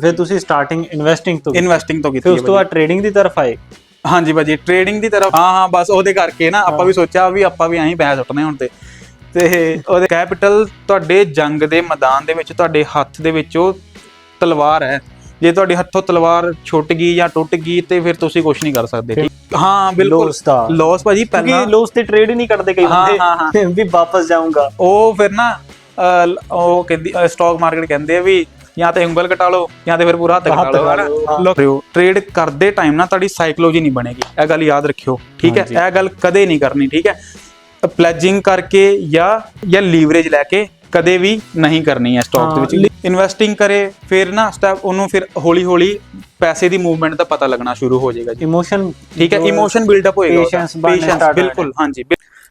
ਫਿਰ ਤੁਸੀਂ starting investing ਤੋਂ। ਇਨਵੈਸਟਿੰਗ ਤੋਂ ਕੀਤੀ ਫਿਰ ਉਸ ਤੋਂ ਬਾਅਦ ਟ੍ਰੇਡਿੰਗ ਦੀ ਤਰਫ ਆਏ। ਹਾਂਜੀ ਭਾਜੀ ਟ੍ਰੇਡਿੰਗ ਦੀ ਤਰਫ ਹਾਂ ਹਾਂ ਬਸ ਉਹਦੇ ਕਰਕੇ ਨਾ ਆਪਾਂ ਵੀ ਸੋਚਿਆ ਵੀ ਆਪਾਂ ਵੀ ਐਂ ਪੈਸੇ ਸੁੱਟਨੇ ਹੁਣ ਤੇ। ਤੇ ਉਹਦੇ ਕੈਪੀਟਲ ਤੁਹਾਡੇ ਜੰਗ ਦੇ ਮੈਦਾਨ ਦੇ ਵਿੱਚ ਤੁਹਾਡੇ ਹੱਥ ਦੇ ਵਿੱਚ ਉਹ ਤਲਵਾਰ ਹੈ। ਜੇ ਤੁਹਾਡੇ ਹੱਥੋਂ ਤਲਵਾਰ ਛੁੱਟ ਗਈ ਜਾਂ ਟੁੱਟ ਗਈ ਤੇ ਫਿਰ ਤੁਸੀਂ ਕੁਝ ਨਹੀਂ ਕਰ ਸਕਦੇ ਹਾਂ ਬਿਲਕੁਲ। ਲੋਸ ਦਾ ਲਾਸ ਭਾਜੀ ਕਿਉਂਕਿ ਪਹਿਲਾਂ ਲੋਸ ਤੇ ਟ੍ਰੇਡ ਹੀ ਨਹੀਂ ਕਰਦੇ ਕਈ ਬੰਦੇ। ਵੀ ਵਾਪਸ ਜਾਊਂਗਾ। ਉਹ ਫਿਰ ਨਾ ਉਹ ਕਹਿੰਦੀ ਸਟਾਕ ਮਾਰਕੀਟ ਕਹਿੰਦੇ ਆ ਵੀ ਜਾਂ ਤੇ ਉਂਗਲ ਕਟਾ ਲਓ ਜਾਂ ਤੇ ਫਿਰ ਪੂਰਾ ਹੱਥ ਕਟਾ ਲਓ ਕਟਾ ਲਓ, ਹਾਂ। ਲੋ ਟ੍ਰੇਡ ਕਰਦੇ ਟਾਈਮ ਨਾ ਤੁਹਾਡੀ ਸਾਈਕੋਲੋਜੀ ਨਹੀਂ ਬਣੇਗੀ। ਇਹ ਗੱਲ ਯਾਦ ਰੱਖਿਓ ਠੀਕ ਹੈ। ਇਹ ਗੱਲ ਕਦੇ ਨਹੀਂ ਕਰਨੀ ਠੀਕ ਹੈ? ਪਲੇਜਿੰਗ ਕਰਕੇ ਜਾਂ ਜਾਂ ਲੀਵਰੇਜ ਲੈ ਕੇ ਕਦੇ ਵੀ ਨਹੀਂ ਕਰਨੀ ਹੈ ਸਟਾਕ ਦੇ ਵਿੱਚ। ਇਨਵੈਸਟਿੰਗ ਕਰੇ ਫਿਰ ਨਾ ਸਟੈਪ ਉਹਨੂੰ ਫਿਰ ਹੌਲੀ ਹੌਲੀ ਪੈਸੇ ਦੀ ਮੂਵਮੈਂਟ ਦਾ ਪਤਾ ਲੱਗਣਾ ਸ਼ੁਰੂ ਹੋ ਜਾਏਗਾ ਜੀ। ਇਮੋਸ਼ਨ ਠੀਕ ਹੈ? ਇਮੋਸ਼ਨ ਬਿਲਡ ਅਪ ਹੋਏਗਾ ਪੇਸ਼ੈਂਸ ਬਿਲਕੁਲ ਹਾਂਜੀ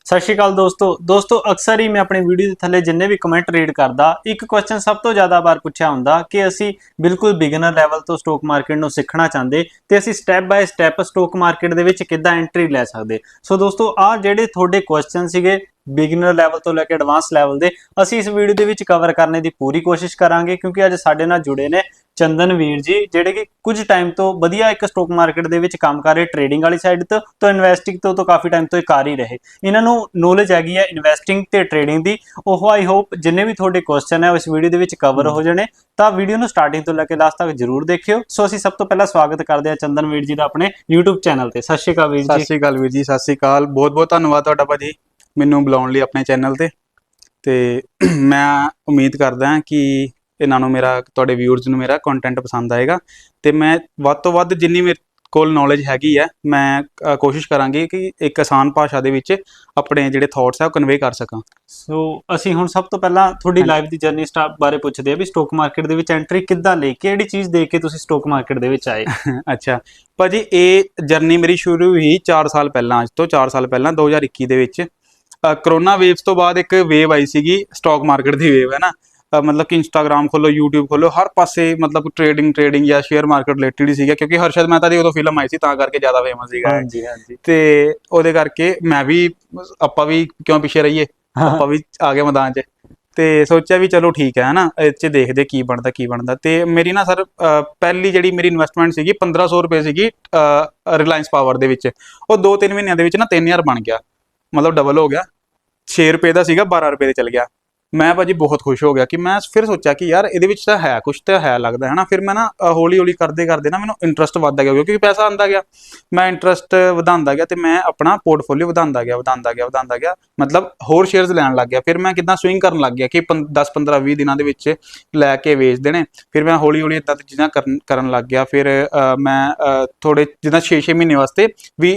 ਸਤਿ ਸ਼੍ਰੀ ਅਕਾਲ ਦੋਸਤੋ। ਦੋਸਤੋ, ਅਕਸਰ ਹੀ ਮੈਂ ਆਪਣੀ ਵੀਡੀਓ ਦੇ ਥੱਲੇ ਜਿੰਨੇ ਵੀ ਕਮੈਂਟ ਰੀਡ ਕਰਦਾ, ਇੱਕ ਕੁਐਸਚਨ ਸਭ ਤੋਂ ਜ਼ਿਆਦਾ ਵਾਰ ਪੁੱਛਿਆ ਹੁੰਦਾ ਕਿ ਅਸੀਂ ਬਿਲਕੁਲ ਬਿਗਨਰ ਲੈਵਲ ਤੋਂ ਸਟਾਕ ਮਾਰਕੀਟ ਨੂੰ ਸਿੱਖਣਾ ਚਾਹੁੰਦੇ ਤੇ ਅਸੀਂ step by step stock market ਦੇ ਵਿੱਚ ਕਿੱਦਾਂ ਐਂਟਰੀ ਲੈ ਸਕਦੇ। ਸੋ ਦੋਸਤੋ, ਆ ਜਿਹੜੇ ਤੁਹਾਡੇ ਕੁਐਸਚਨ ਸੀਗੇ ਬਿਗਨਰ ਲੈਵਲ ਤੋਂ ਲੈ ਕੇ ਐਡਵਾਂਸ ਲੈਵਲ ਦੇ, ਅਸੀਂ ਇਸ ਵੀਡੀਓ ਦੇ ਵਿੱਚ ਕਵਰ ਕਰਨੇ ਦੀ ਪੂਰੀ ਕੋਸ਼ਿਸ਼ ਕਰਾਂਗੇ ਕਿਉਂਕਿ ਅੱਜ ਸਾਡੇ ਨਾਲ ਜੁੜੇ ਨੇ ਚੰਦਨ ਵੀਰ ਜੀ ਜਿਹੜੇ ਕਿ ਕੁਝ ਟਾਈਮ ਤੋਂ ਵਧੀਆ ਇੱਕ ਸਟਾਕ ਮਾਰਕੀਟ ਦੇ ਵਿੱਚ ਕੰਮ ਕਰ ਰਹੇ ਟ੍ਰੇਡਿੰਗ ਵਾਲੀ ਸਾਈਡ ਤੋਂ ਤੋਂ ਇਨਵੈਸਟਿੰਗ ਤੋਂ ਤੋਂ ਕਾਫੀ ਟਾਈਮ ਤੋਂ ਇਹ ਕਰ ਹੀ ਰਹੇ। ਇਹਨਾਂ ਨੂੰ ਨੋਲੇਜ ਹੈਗੀ ਹੈ ਇਨਵੈਸਟਿੰਗ ਤੇ ਟ੍ਰੇਡਿੰਗ ਦੀ। ਉਹ ਆਈ ਹੋਪ ਜਿੰਨੇ ਵੀ ਤੁਹਾਡੇ ਕੁਐਸਚਨ ਹੈ ਉਸ ਵੀਡੀਓ ਦੇ ਵਿੱਚ ਕਵਰ ਹੋ ਜਾਣੇ। ਤਾਂ ਵੀਡੀਓ ਨੂੰ ਸਟਾਰਟਿੰਗ ਤੋਂ ਲੈ ਕੇ ਲਾਸਟ ਤੱਕ ਜਰੂਰ ਦੇਖਿਓ। ਸੋ ਅਸੀਂ ਸਭ ਤੋਂ ਪਹਿਲਾਂ ਸਵਾਗਤ ਕਰਦੇ ਹਾਂ ਚੰਦਨ ਵੀਰ ਜੀ ਦਾ ਆਪਣੇ YouTube ਚੈਨਲ ਤੇ। ਸਤਿ ਸ਼੍ਰੀ ਅਕਾਲ ਵੀਰ ਸਤਿ ਜੀ ਸ਼੍ਰੀ ਅਕਾਲ ਵੀਰ ਜੀ ਸਤਿ ਸ਼੍ਰੀ ਅਕਾਲ। ਬਹੁਤ ਬਹੁਤ ਧੰਨਵਾਦ ਤੁਹਾਡਾ ਭਾਜੀ ਮੈਨੂੰ ਬੁਲਾਉਣ ਲਈ ਆਪਣੇ ਚੈਨਲ ਤੇ। ਤੇ ਮੈਂ ਉਮੀਦ ਕਰਦਾ ਹਾਂ ਕਿ ਇਹਨਾਂ ਨੂੰ ਮੇਰਾ ਤੁਹਾਡੇ ਵਿਊਅਰਸ ਨੂੰ ਮੇਰਾ ਕੰਟੈਂਟ ਪਸੰਦ ਆਏਗਾ। ਤੇ ਮੈਂ ਵੱਧ ਤੋਂ ਵੱਧ ਜਿੰਨੀ ਮੇਰੇ ਕੋਲ ਨੌਲੇਜ ਹੈਗੀ ਹੈ ਮੈਂ ਕੋਸ਼ਿਸ਼ ਕਰਾਂਗੀ ਕਿ ਇੱਕ ਆਸਾਨ ਭਾਸ਼ਾ ਦੇ ਵਿੱਚ ਆਪਣੇ ਜਿਹੜੇ ਥਾਟਸ ਆ ਉਹ ਕਨਵੇ ਕਰ ਸਕਾਂ। ਸੋ ਅਸੀਂ ਹੁਣ ਸਭ ਤੋਂ ਪਹਿਲਾਂ ਤੁਹਾਡੀ। ਲਾਈਫ ਦੀ ਜਰਨੀ ਸਟਾਰਟ ਬਾਰੇ ਪੁੱਛਦੇ ਆ ਵੀ ਸਟਾਕ ਮਾਰਕੀਟ ਦੇ ਵਿੱਚ ਐਂਟਰੀ ਕਿੱਦਾਂ ਲਈ ਕਿਹੜੀ ਚੀਜ਼ ਦੇਖ ਕੇ ਤੁਸੀਂ ਸਟਾਕ ਮਾਰਕੀਟ ਦੇ ਵਿੱਚ ਆਏ? ਅੱਛਾ ਭਾਜੀ ਇਹ ਜਰਨੀ ਮੇਰੀ ਸ਼ੁਰੂ ਹੋਈ 4 ਸਾਲ ਪਹਿਲਾਂ ਅੱਜ ਤੋਂ 4 ਸਾਲ ਪਹਿਲਾਂ 2021 ਦੇ ਵਿੱਚ। ਕਰੋਨਾ ਵੇਵਸ ਤੋਂ ਬਾਅਦ ਇੱਕ ਵੇਵ ਆਈ ਸੀਗੀ ਸਟਾਕ ਮਾਰਕੀਟ ਦੀ ਵੇਵ ਹੈ ਨਾ? ਮਤਲਬ ਕਿ ਇੰਸਟਾਗ੍ਰam ਖੋਲੋ YouTube ਖੋਲੋ ਹਰ ਪਾਸੇ ਮਤਲਬ ਟ੍ਰੇਡਿੰਗ ਟ੍ਰੇਡਿੰਗ ਜਾਂ ਸ਼ੇਅਰ ਮਾਰਕੀਟ ਰਿਲੇਟਡ ਹੀ ਸੀਗਾ ਕਿਉਂਕਿ ਹਰਸ਼ਦ ਮਹਿਤਾ ਦੀ ਉਦੋਂ ਫਿਲਮ ਆਈ ਸੀ ਤਾਂ ਕਰਕੇ ਜ਼ਿਆਦਾ ਫੇਮਸ ਸੀਗਾ। ਹਾਂਜੀ ਹਾਂਜੀ। ਤੇ ਉਹਦੇ ਕਰਕੇ ਮੈਂ ਵੀ ਆਪਾਂ ਵੀ ਕਿਉਂ ਪਿੱਛੇ ਰਹੀਏ? ਆਪਾਂ ਵੀ ਆ ਗਏ ਮੈਦਾਨ 'ਚ। ਤੇ ਸੋਚਿਆ ਵੀ ਚਲੋ ਠੀਕ ਹੈ ਹਨਾ? ਇਹ 'ਚ ਦੇਖਦੇ ਕੀ ਬਣਦਾ ਕੀ ਬਣਦਾ। ਤੇ ਮੇਰੀ ਨਾ ਸਰ ਪਹਿਲੀ ਜਿਹੜੀ ਮੇਰੀ ਇਨਵੈਸਟਮੈਂਟ ਸੀਗੀ 1500 ਰੁਪਏ ਸੀਗੀ ਰਿਲਾਇੰਸ ਪਾਵਰ ਦੇ ਵਿੱਚ। ਉਹ 2-3 ਮਹੀਨਿਆਂ ਦੇ ਵਿੱਚ ਨਾ 3000 ਬਣ ਗਿਆ। ਮਤਲਬ ਡਬਲ ਹੋ ਗਿਆ। 6 ਰੁਪਏ ਦਾ ਸੀਗਾ 12 ਰੁਪਏ ਤੇ ਚਲ ਗਿਆ। ਮੈਂ ਭਾਜੀ ਬਹੁਤ ਖੁਸ਼ ਹੋ ਗਿਆ ਕਿ ਮੈਂ ਫਿਰ ਸੋਚਿਆ ਕਿ ਯਾਰ ਇਹਦੇ ਵਿੱਚ ਤਾਂ ਹੈ ਕੁਝ ਤਾਂ ਹੈ ਲੱਗਦਾ ਹੈ ਨਾ ਫਿਰ ਮੈਂ ਨਾ ਹੌਲੀ ਹੌਲੀ ਕਰਦੇ ਕਰਦੇ ਨਾ ਮੈਨੂੰ ਇੰਟਰਸਟ ਵੱਧਦਾ ਗਿਆ ਕਿਉਂਕਿ ਪੈਸਾ ਆਂਦਾ ਗਿਆ। ਮੈਂ ਇੰਟਰਸਟ ਵਧਾਉਂਦਾ ਗਿਆ ਤੇ ਮੈਂ ਆਪਣਾ ਪੋਰਟਫੋਲੀਓ ਵਧਾਉਂਦਾ ਗਿਆ ਵਧਾਉਂਦਾ ਗਿਆ ਵਧਾਉਂਦਾ ਗਿਆ। ਮਤਲਬ ਹੋਰ ਸ਼ੇਅਰਸ ਲੈਣ ਲੱਗ ਗਿਆ। ਫਿਰ ਮੈਂ ਕਿਦਾਂ ਸਵਿੰਗ ਕਰਨ ਲੱਗ ਗਿਆ ਕਿ 10 15 20 ਦਿਨਾਂ ਦੇ ਵਿੱਚ ਲੈ ਕੇ ਵੇਚ ਦੇਣੇ। ਫਿਰ ਮੈਂ ਹੌਲੀ ਹੌਲੀ ਇਦਾਂ ਦੀ ਚੀਜ਼ਾਂ ਕਰਨ ਕਰਨ ਲੱਗ ਗਿਆ। ਫਿਰ ਮੈਂ ਥੋੜੇ ਜਿੱਦਾਂ 6-6 ਮਹੀਨੇ ਵਾਸਤੇ ਵੀ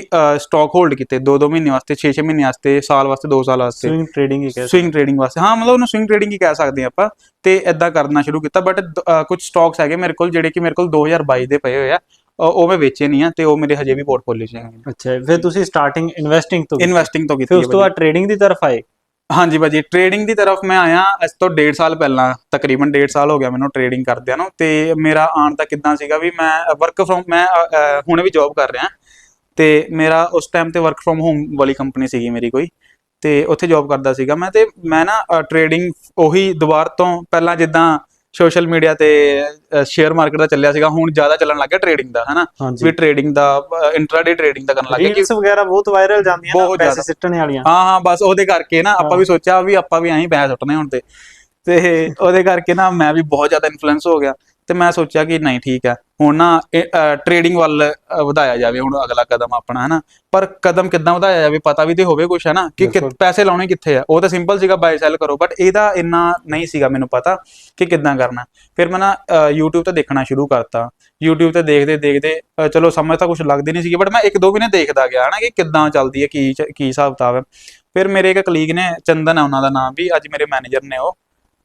ਸਟਾਕ ਹੋਲਡ ਕੀਤੇ। 2-2 ਮਹੀਨੇ ਵਾਸਤੇ 6-6 ਮਹੀਨੇ ਵਾਸਤੇ ਸਾਲ ਵਾਸਤੇ 2 ਸਾਲ ਵਾਸਤੇ। ਸਵਿੰਗ ਟ੍ਰੇਡਿੰਗ ਹੀ ਕਹਿ ਸਵਿੰਗ ਟ੍ਰੇਡਿੰਗ ਵਾਸਤੇ। ਹਾਂ ਮਤਲਬ ਉਹਨੂੰ ਸਵਿੰਗ ਟ੍ਰੇਡਿੰਗ ਹੀ ਕਹਿ ਸਕਦੇ ਆਪਾਂ ਤੇ ਇਦਾਂ ਕਰਨਾ ਸ਼ੁਰੂ ਕੀਤਾ। ਬਟ ਕੁਝ ਸਟਾਕਸ ਹੈਗੇ ਮੇਰੇ ਕੋਲ ਜਿਹੜੇ ਕਿ ਮੇਰੇ ਕੋਲ 2022 ਦੇ ਪਏ ਹੋਏ ਆ। ਉਹ ਮੈਂ ਵੇਚੇ ਨਹੀਂ ਆ ਤੇ ਉਹ ਮੇਰੇ ਹਜੇ ਵੀ ਪੋਰਟਫੋਲੀਓ 'ਚ ਹੈਗੇ ਅੱਛਾ ਫਿਰ ਤੁਸੀਂ ਸਟਾਰਟਿੰਗ ਇਨਵੈਸਟਿੰਗ ਤੋਂ। ਇਨਵੈਸਟਿੰਗ ਤੋਂ ਕੀਤੀ ਫਿਰ ਉਸ ਤੋਂ ਬਾਅਦ ਟ੍ਰੇਡਿੰਗ ਦੀ ਤਰਫ ਆਏ? ਹਾਂਜੀ ਭਾਜੀ ਟ੍ਰੇਡਿੰਗ ਦੀ ਤਰਫ ਮੈਂ ਆਇਆ ਇਸ ਤੋਂ 1.5 ਸਾਲ ਪਹਿਲਾਂ ਤਕਰੀਬਨ 1.5 ਸਾਲ ਹੋ ਗਿਆ ਮੈਨੂੰ ਟ੍ਰੇਡਿੰਗ ਕਰਦਿਆਂ ਨੂੰ। ਤੇ ਮੇਰਾ ਆਉਣ ਦਾ ਕਿੱਦਾਂ ਸੀਗਾ ਵੀ ਮੈਂ ਵਰਕ ਫਰੋਮ ਮੈਂ ਹੁਣੇ ਵੀ ਜੌਬ ਕਰ ਰਿਹਾ। ਤੇ ਮੇਰਾ ਉਸ ਟਾਈਮ ਤੇ ਵਰਕ ਫਰੋਮ ਹੋਮ ਵਾਲੀ ਕੰਪਨੀ ਸੀਗੀ ਮੇਰੀ ਕੋਈ। ਤੇ ਉੱਥੇ ਜੌਬ ਕਰਦਾ ਸੀਗਾ ਮੈਂ ਤੇ ਮੈਂ ਨਾ ਟ੍ਰੇਡਿੰਗ ਉਹੀ ਦੁਬਾਰ ਤੋਂ ਪਹਿਲਾਂ ਜਿੱਦਾਂ ਸੋਸ਼ਲ ਮੀਡੀਆ ਤੇ ਸ਼ੇਅਰ ਮਾਰਕੀਟ ਦਾ ਚੱਲਿਆ ਸੀਗਾ ਹੁਣ ਜ਼ਿਆਦਾ ਚੱਲਣ ਲੱਗ ਗਿਆ ਟ੍ਰੇਡਿੰਗ ਦਾ ਹਨਾ? ਵੀ ਟ੍ਰੇਡਿੰਗ ਦਾ ਇੰਟਰਾਡੇ ਟ੍ਰੇਡਿੰਗ ਦਾ ਕਰਨ ਲੱਗ ਗਿਆ ਰੀਲਸ ਵਗੈਰਾ ਬਹੁਤ ਵਾਇਰਲ ਜਾਂਦੀਆਂ ਨਾ ਪੈਸੇ। ਸਿੱਟਣ ਵਾਲੀਆਂ। ਹਾਂ ਹਾਂ ਬਸ ਉਹਦੇ ਕਰਕੇ ਨਾ ਆਪਾਂ ਵੀ ਸੋਚਿਆ ਵੀ ਆਪਾਂ ਵੀ ਐਂ ਪੈਸੇ ਸੁੱਟਨੇ ਹੁਣ ਤੇ। ਤੇ ਉਹਦੇ ਕਰਕੇ ਨਾ ਮੈਂ ਵੀ ਬਹੁਤ ਜ਼ਿਆਦਾ ਇਨਫਲੂਐਂਸ ਹੋ ਗਿਆ। ਤੇ ਮੈਂ ਸੋਚਿਆ ਕਿ ਨਹੀਂ ਠੀਕ ਹੈ। ਹੁਣ ਨਾ ਟ੍ਰੇਡਿੰਗ ਵੱਲ ਵਧਾਇਆ ਜਾਵੇ ਹੁਣ ਅਗਲਾ ਕਦਮ ਆਪਣਾ ਹੈ ਨਾ ਪਰ ਕਦਮ ਕਿੱਦਾਂ ਵਧਾਇਆ ਜਾਵੇ ਪਤਾ ਵੀ ਤੇ ਹੋਵੇ ਕੁਛ ਹੈ ਨਾ ਕਿ। ਪੈਸੇ ਲਾਉਣੇ ਕਿੱਥੇ ਆ। ਉਹ ਤਾਂ ਸਿੰਪਲ ਸੀਗਾ ਬਾਈ ਸੈਲ ਕਰੋ ਬਟ ਇਹਦਾ ਇੰਨਾ ਨਹੀਂ ਸੀਗਾ ਮੈਨੂੰ ਪਤਾ ਕਿ ਕਿੱਦਾਂ ਕਰਨਾ। ਫਿਰ ਮੈਂ ਨਾ YouTube ਤੇ ਦੇਖਣਾ ਸ਼ੁਰੂ ਕਰਤਾ। YouTube ਤੇ ਦੇਖਦੇ ਦੇਖਦੇ ਚਲੋ ਸਮਝ ਤਾਂ ਕੁਝ ਲੱਗਦੀ ਨਹੀਂ ਸੀਗੀ ਬਟ ਮੈਂ ਇੱਕ ਦੋ ਮਹੀਨੇ ਦੇਖਦਾ ਗਿਆ ਨਾ ਕਿ ਕਿੱਦਾਂ ਚੱਲਦੀ ਹੈ ਕੀ ਕੀ ਹਿਸਾਬ ਕਿਤਾਬ ਹੈ। ਫਿਰ ਮੇਰੇ ਇੱਕ ਕਲੀਗ ਨੇ ਚੰਦਨ ਹੈ ਉਹਨਾਂ ਦਾ ਨਾਮ ਵੀ ਅੱਜ ਮੇਰੇ ਮੈਨੇਜਰ ਨੇ ਉਹ।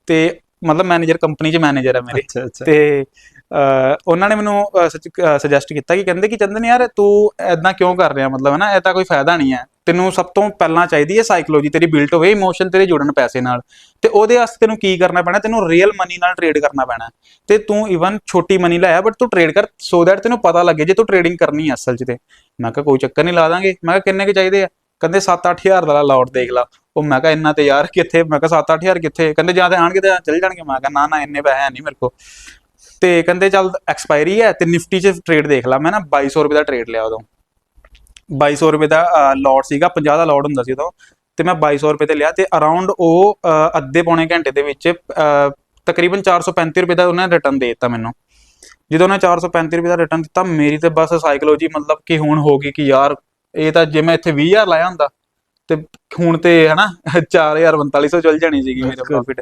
ਤੇ ਮਤਲਬ ਮੈਨੇਜਰ ਕੰਪਨੀ 'ਚ ਮੈਨੇਜਰ ਹੈ ਮੇਰੇ। ਅੱਛਾ ਅੱਛਾ। ਤੇ ਉਹਨਾਂ ਨੇ ਮੈਨੂੰ ਸੁਜੈਸਟ ਕੀਤਾ ਕਿ ਕਹਿੰਦੇ ਕਿ ਚੰਦਨ ਯਾਰ ਤੂੰ ਐਦਾਂ ਕਿਉਂ ਕਰ ਰਿਹਾ ਮਤਲਬ ਹੈ ਨਾ ਇਹ ਤਾਂ ਕੋਈ ਫਾਇਦਾ ਨਹੀਂ ਹੈ। ਤੈਨੂੰ ਸਭ ਤੋਂ ਪਹਿਲਾਂ ਚਾਹੀਦੀ ਹੈ ਸਾਈਕੋਲੋਜੀ ਤੇਰੀ ਬਿਲਟ ਹੋਵੇ ਇਮੋਸ਼ਨ ਤੇਰੇ ਜੁੜਨ ਪੈਸੇ ਨਾਲ। ਤੇ ਉਹਦੇ ਵਾਸਤੇ ਤੈਨੂੰ ਕੀ ਕਰਨਾ ਪੈਣਾ ਤੈਨੂੰ ਰੀਅਲ ਮਨੀ ਨਾਲ ਟ੍ਰੇਡ ਕਰਨਾ ਪੈਣਾ। ਤੇ ਤੂੰ ਇਵਨ ਛੋਟੀ ਮਨੀ ਲਾਇਆ ਬਟ ਤੂੰ ਟ੍ਰੇਡ ਕਰ ਸੋ ਦੈਟ ਤੈਨੂੰ ਪਤਾ ਲੱਗੇ ਜੇ ਤੂੰ ਟ੍ਰੇਡਿੰਗ ਕਰਨੀ ਹੈ ਅਸਲ 'ਚ ਤੇ। ਮੈਂ ਕਿਹਾ ਕੋਈ ਚੱਕਰ ਨਹੀਂ ਲਾ ਦਾਂਗੇ। ਮੈਂ ਕਿਹਾ ਕਿੰਨੇ ਕੁ ਚਾਹੀਦੇ ਆ? ਕਹਿੰਦੇ 7-8000 ਦਾ ਲਾਟ ਦੇਖ ਲਾ। ਉਹ ਮੈਂ ਕਿਹਾ ਇੰਨਾ ਤੇ ਯਾਰ ਕਿੱਥੇ? ਮੈਂ ਕਿਹਾ 7-8000 ਕਿੱਥੇ? ਕਹਿੰਦੇ ਜਾਂ ਤੇ ਆਣਗੇ ਤੇ ਚੱਲ ਜਾਣਗੇ। ਮੈਂ ਕਿਹਾ ਨਾ ਨਾ ਇੰਨੇ ਪੈਸੇ ਹੈ ਨਹੀਂ ਮੇਰੇ ਕੋਲ। ਤੇ ਕਹਿੰਦੇ ਚੱਲ ਐਕਸਪਾਇਰੀ ਹੈ ਤੇ ਨਿਫਟੀ 'ਚ ਟ੍ਰੇਡ ਦੇਖ ਲਾ। ਮੈਂ ਨਾ 2200 ਰੁਪਏ ਦਾ ਟ੍ਰੇਡ ਲਿਆ ਉਦੋਂ। 2200 ਰੁਪਏ ਦਾ ਲੋਟ ਸੀਗਾ। 50 ਦਾ ਲੋਟ ਹੁੰਦਾ ਸੀ ਉਦੋਂ। ਤੇ ਮੈਂ 2200 ਰੁਪਏ ਤੇ ਲਿਆ ਤੇ ਅਰਾਊਂਡ ਉਹ ਅੱਧੇ ਪੌਣੇ ਘੰਟੇ ਦੇ ਵਿੱਚ ਅ, ਤਕਰੀਬਨ 435 ਰੁਪਏ ਦਾ ਉਹਨੇ ਰਿਟਰਨ ਦੇ ਦਿੱਤਾ ਮੈਨੂੰ। ਜਦੋਂ ਉਹਨੇ 435 ਰੁਪਏ ਦਾ ਰਿਟਰਨ ਦਿੱਤਾ ਮੇਰੀ ਤੇ ਬਸ ਸਾਈਕੋਲੋਜੀ ਮਤਲਬ ਕਿ ਹੁਣ ਹੋ ਗਈ ਕਿ ਯਾਰ ਇਹ ਤਾਂ ਜੇ ਮੈਂ ਇੱਥੇ 20000 ਲਾਇਆ ਹੁੰਦਾ ਤੇ ਹੁਣ ਤੇ ਹਨਾ 4450 ਚੱਲ ਜਾਣੀ ਸੀਗੀ ਮੇਰਾ। ਪ੍ਰੋਫਿਟ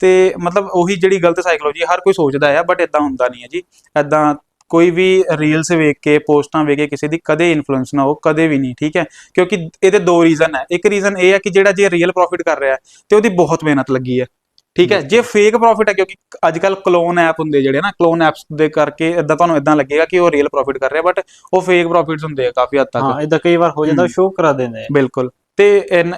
ਤੇ ਮਤਲਬ ਉਹੀ ਜਿਹੜੀ ਗਲਤ ਸਾਈਕੋਲੋਜੀ ਹਰ ਕੋਈ ਸੋਚਦਾ ਹੈ ਬਟ ਇਦਾਂ ਹੁੰਦਾ ਨਹੀਂ ਹੈ ਜੀ। ਇਦਾਂ ਕੋਈ ਵੀ ਰੀਲਸ ਵੇਖ ਕੇ ਪੋਸਟਾਂ ਵੇਖ ਕੇ ਕਿਸੇ ਦੀ ਕਦੇ ਇਨਫਲੂਐਂਸ ਨਾ ਹੋ ਕਦੇ ਵੀ ਨਹੀਂ ਠੀਕ ਹੈ? ਕਿਉਂਕਿ ਇਹਦੇ ਦੋ ਰੀਜ਼ਨ ਹੈ। ਇੱਕ ਰੀਜ਼ਨ ਇਹ ਹੈ ਕਿ ਜਿਹੜਾ ਜੇ ਰੀਅਲ ਪ੍ਰੋਫਿਟ ਕਰ ਰਿਹਾ ਹੈ ਤੇ ਉਹਦੀ ਬਹੁਤ ਮਿਹਨਤ ਲੱਗੀ ਹੈ ਠੀਕ ਹੈ? ਜੇ ਫੇਕ ਪ੍ਰੋਫਿਟ ਹੈ ਕਿਉਂਕਿ ਅੱਜ ਕੱਲ ਕਲੋਨ ਐਪ ਹੁੰਦੇ ਜਿਹੜੇ ਨਾ ਕਲੋਨ ਐਪਸ ਦੇ ਕਰਕੇ ਇਦਾਂ ਤੁਹਾਨੂੰ ਇਦਾਂ ਲੱਗੇਗਾ ਕਿ ਉਹ ਰੀਅਲ ਪ੍ਰੋਫਿਟ ਕਰ ਰਿਹਾ ਬਟ ਉਹ ਫੇਕ ਪ੍ਰੋਫਿਟਸ ਹੁੰਦੇ ਆ ਕਾਫੀ ਹੱਦ ਤੱਕ। ਹਾਂ ਇਦਾਂ ਕਈ ਵਾਰ ਹੋ ਜਾਂਦਾ। ਸ਼ੋਅ ਕਰਾ ਦਿੰਦੇ ਆ। ਬਿਲਕੁਲ। ਤੇ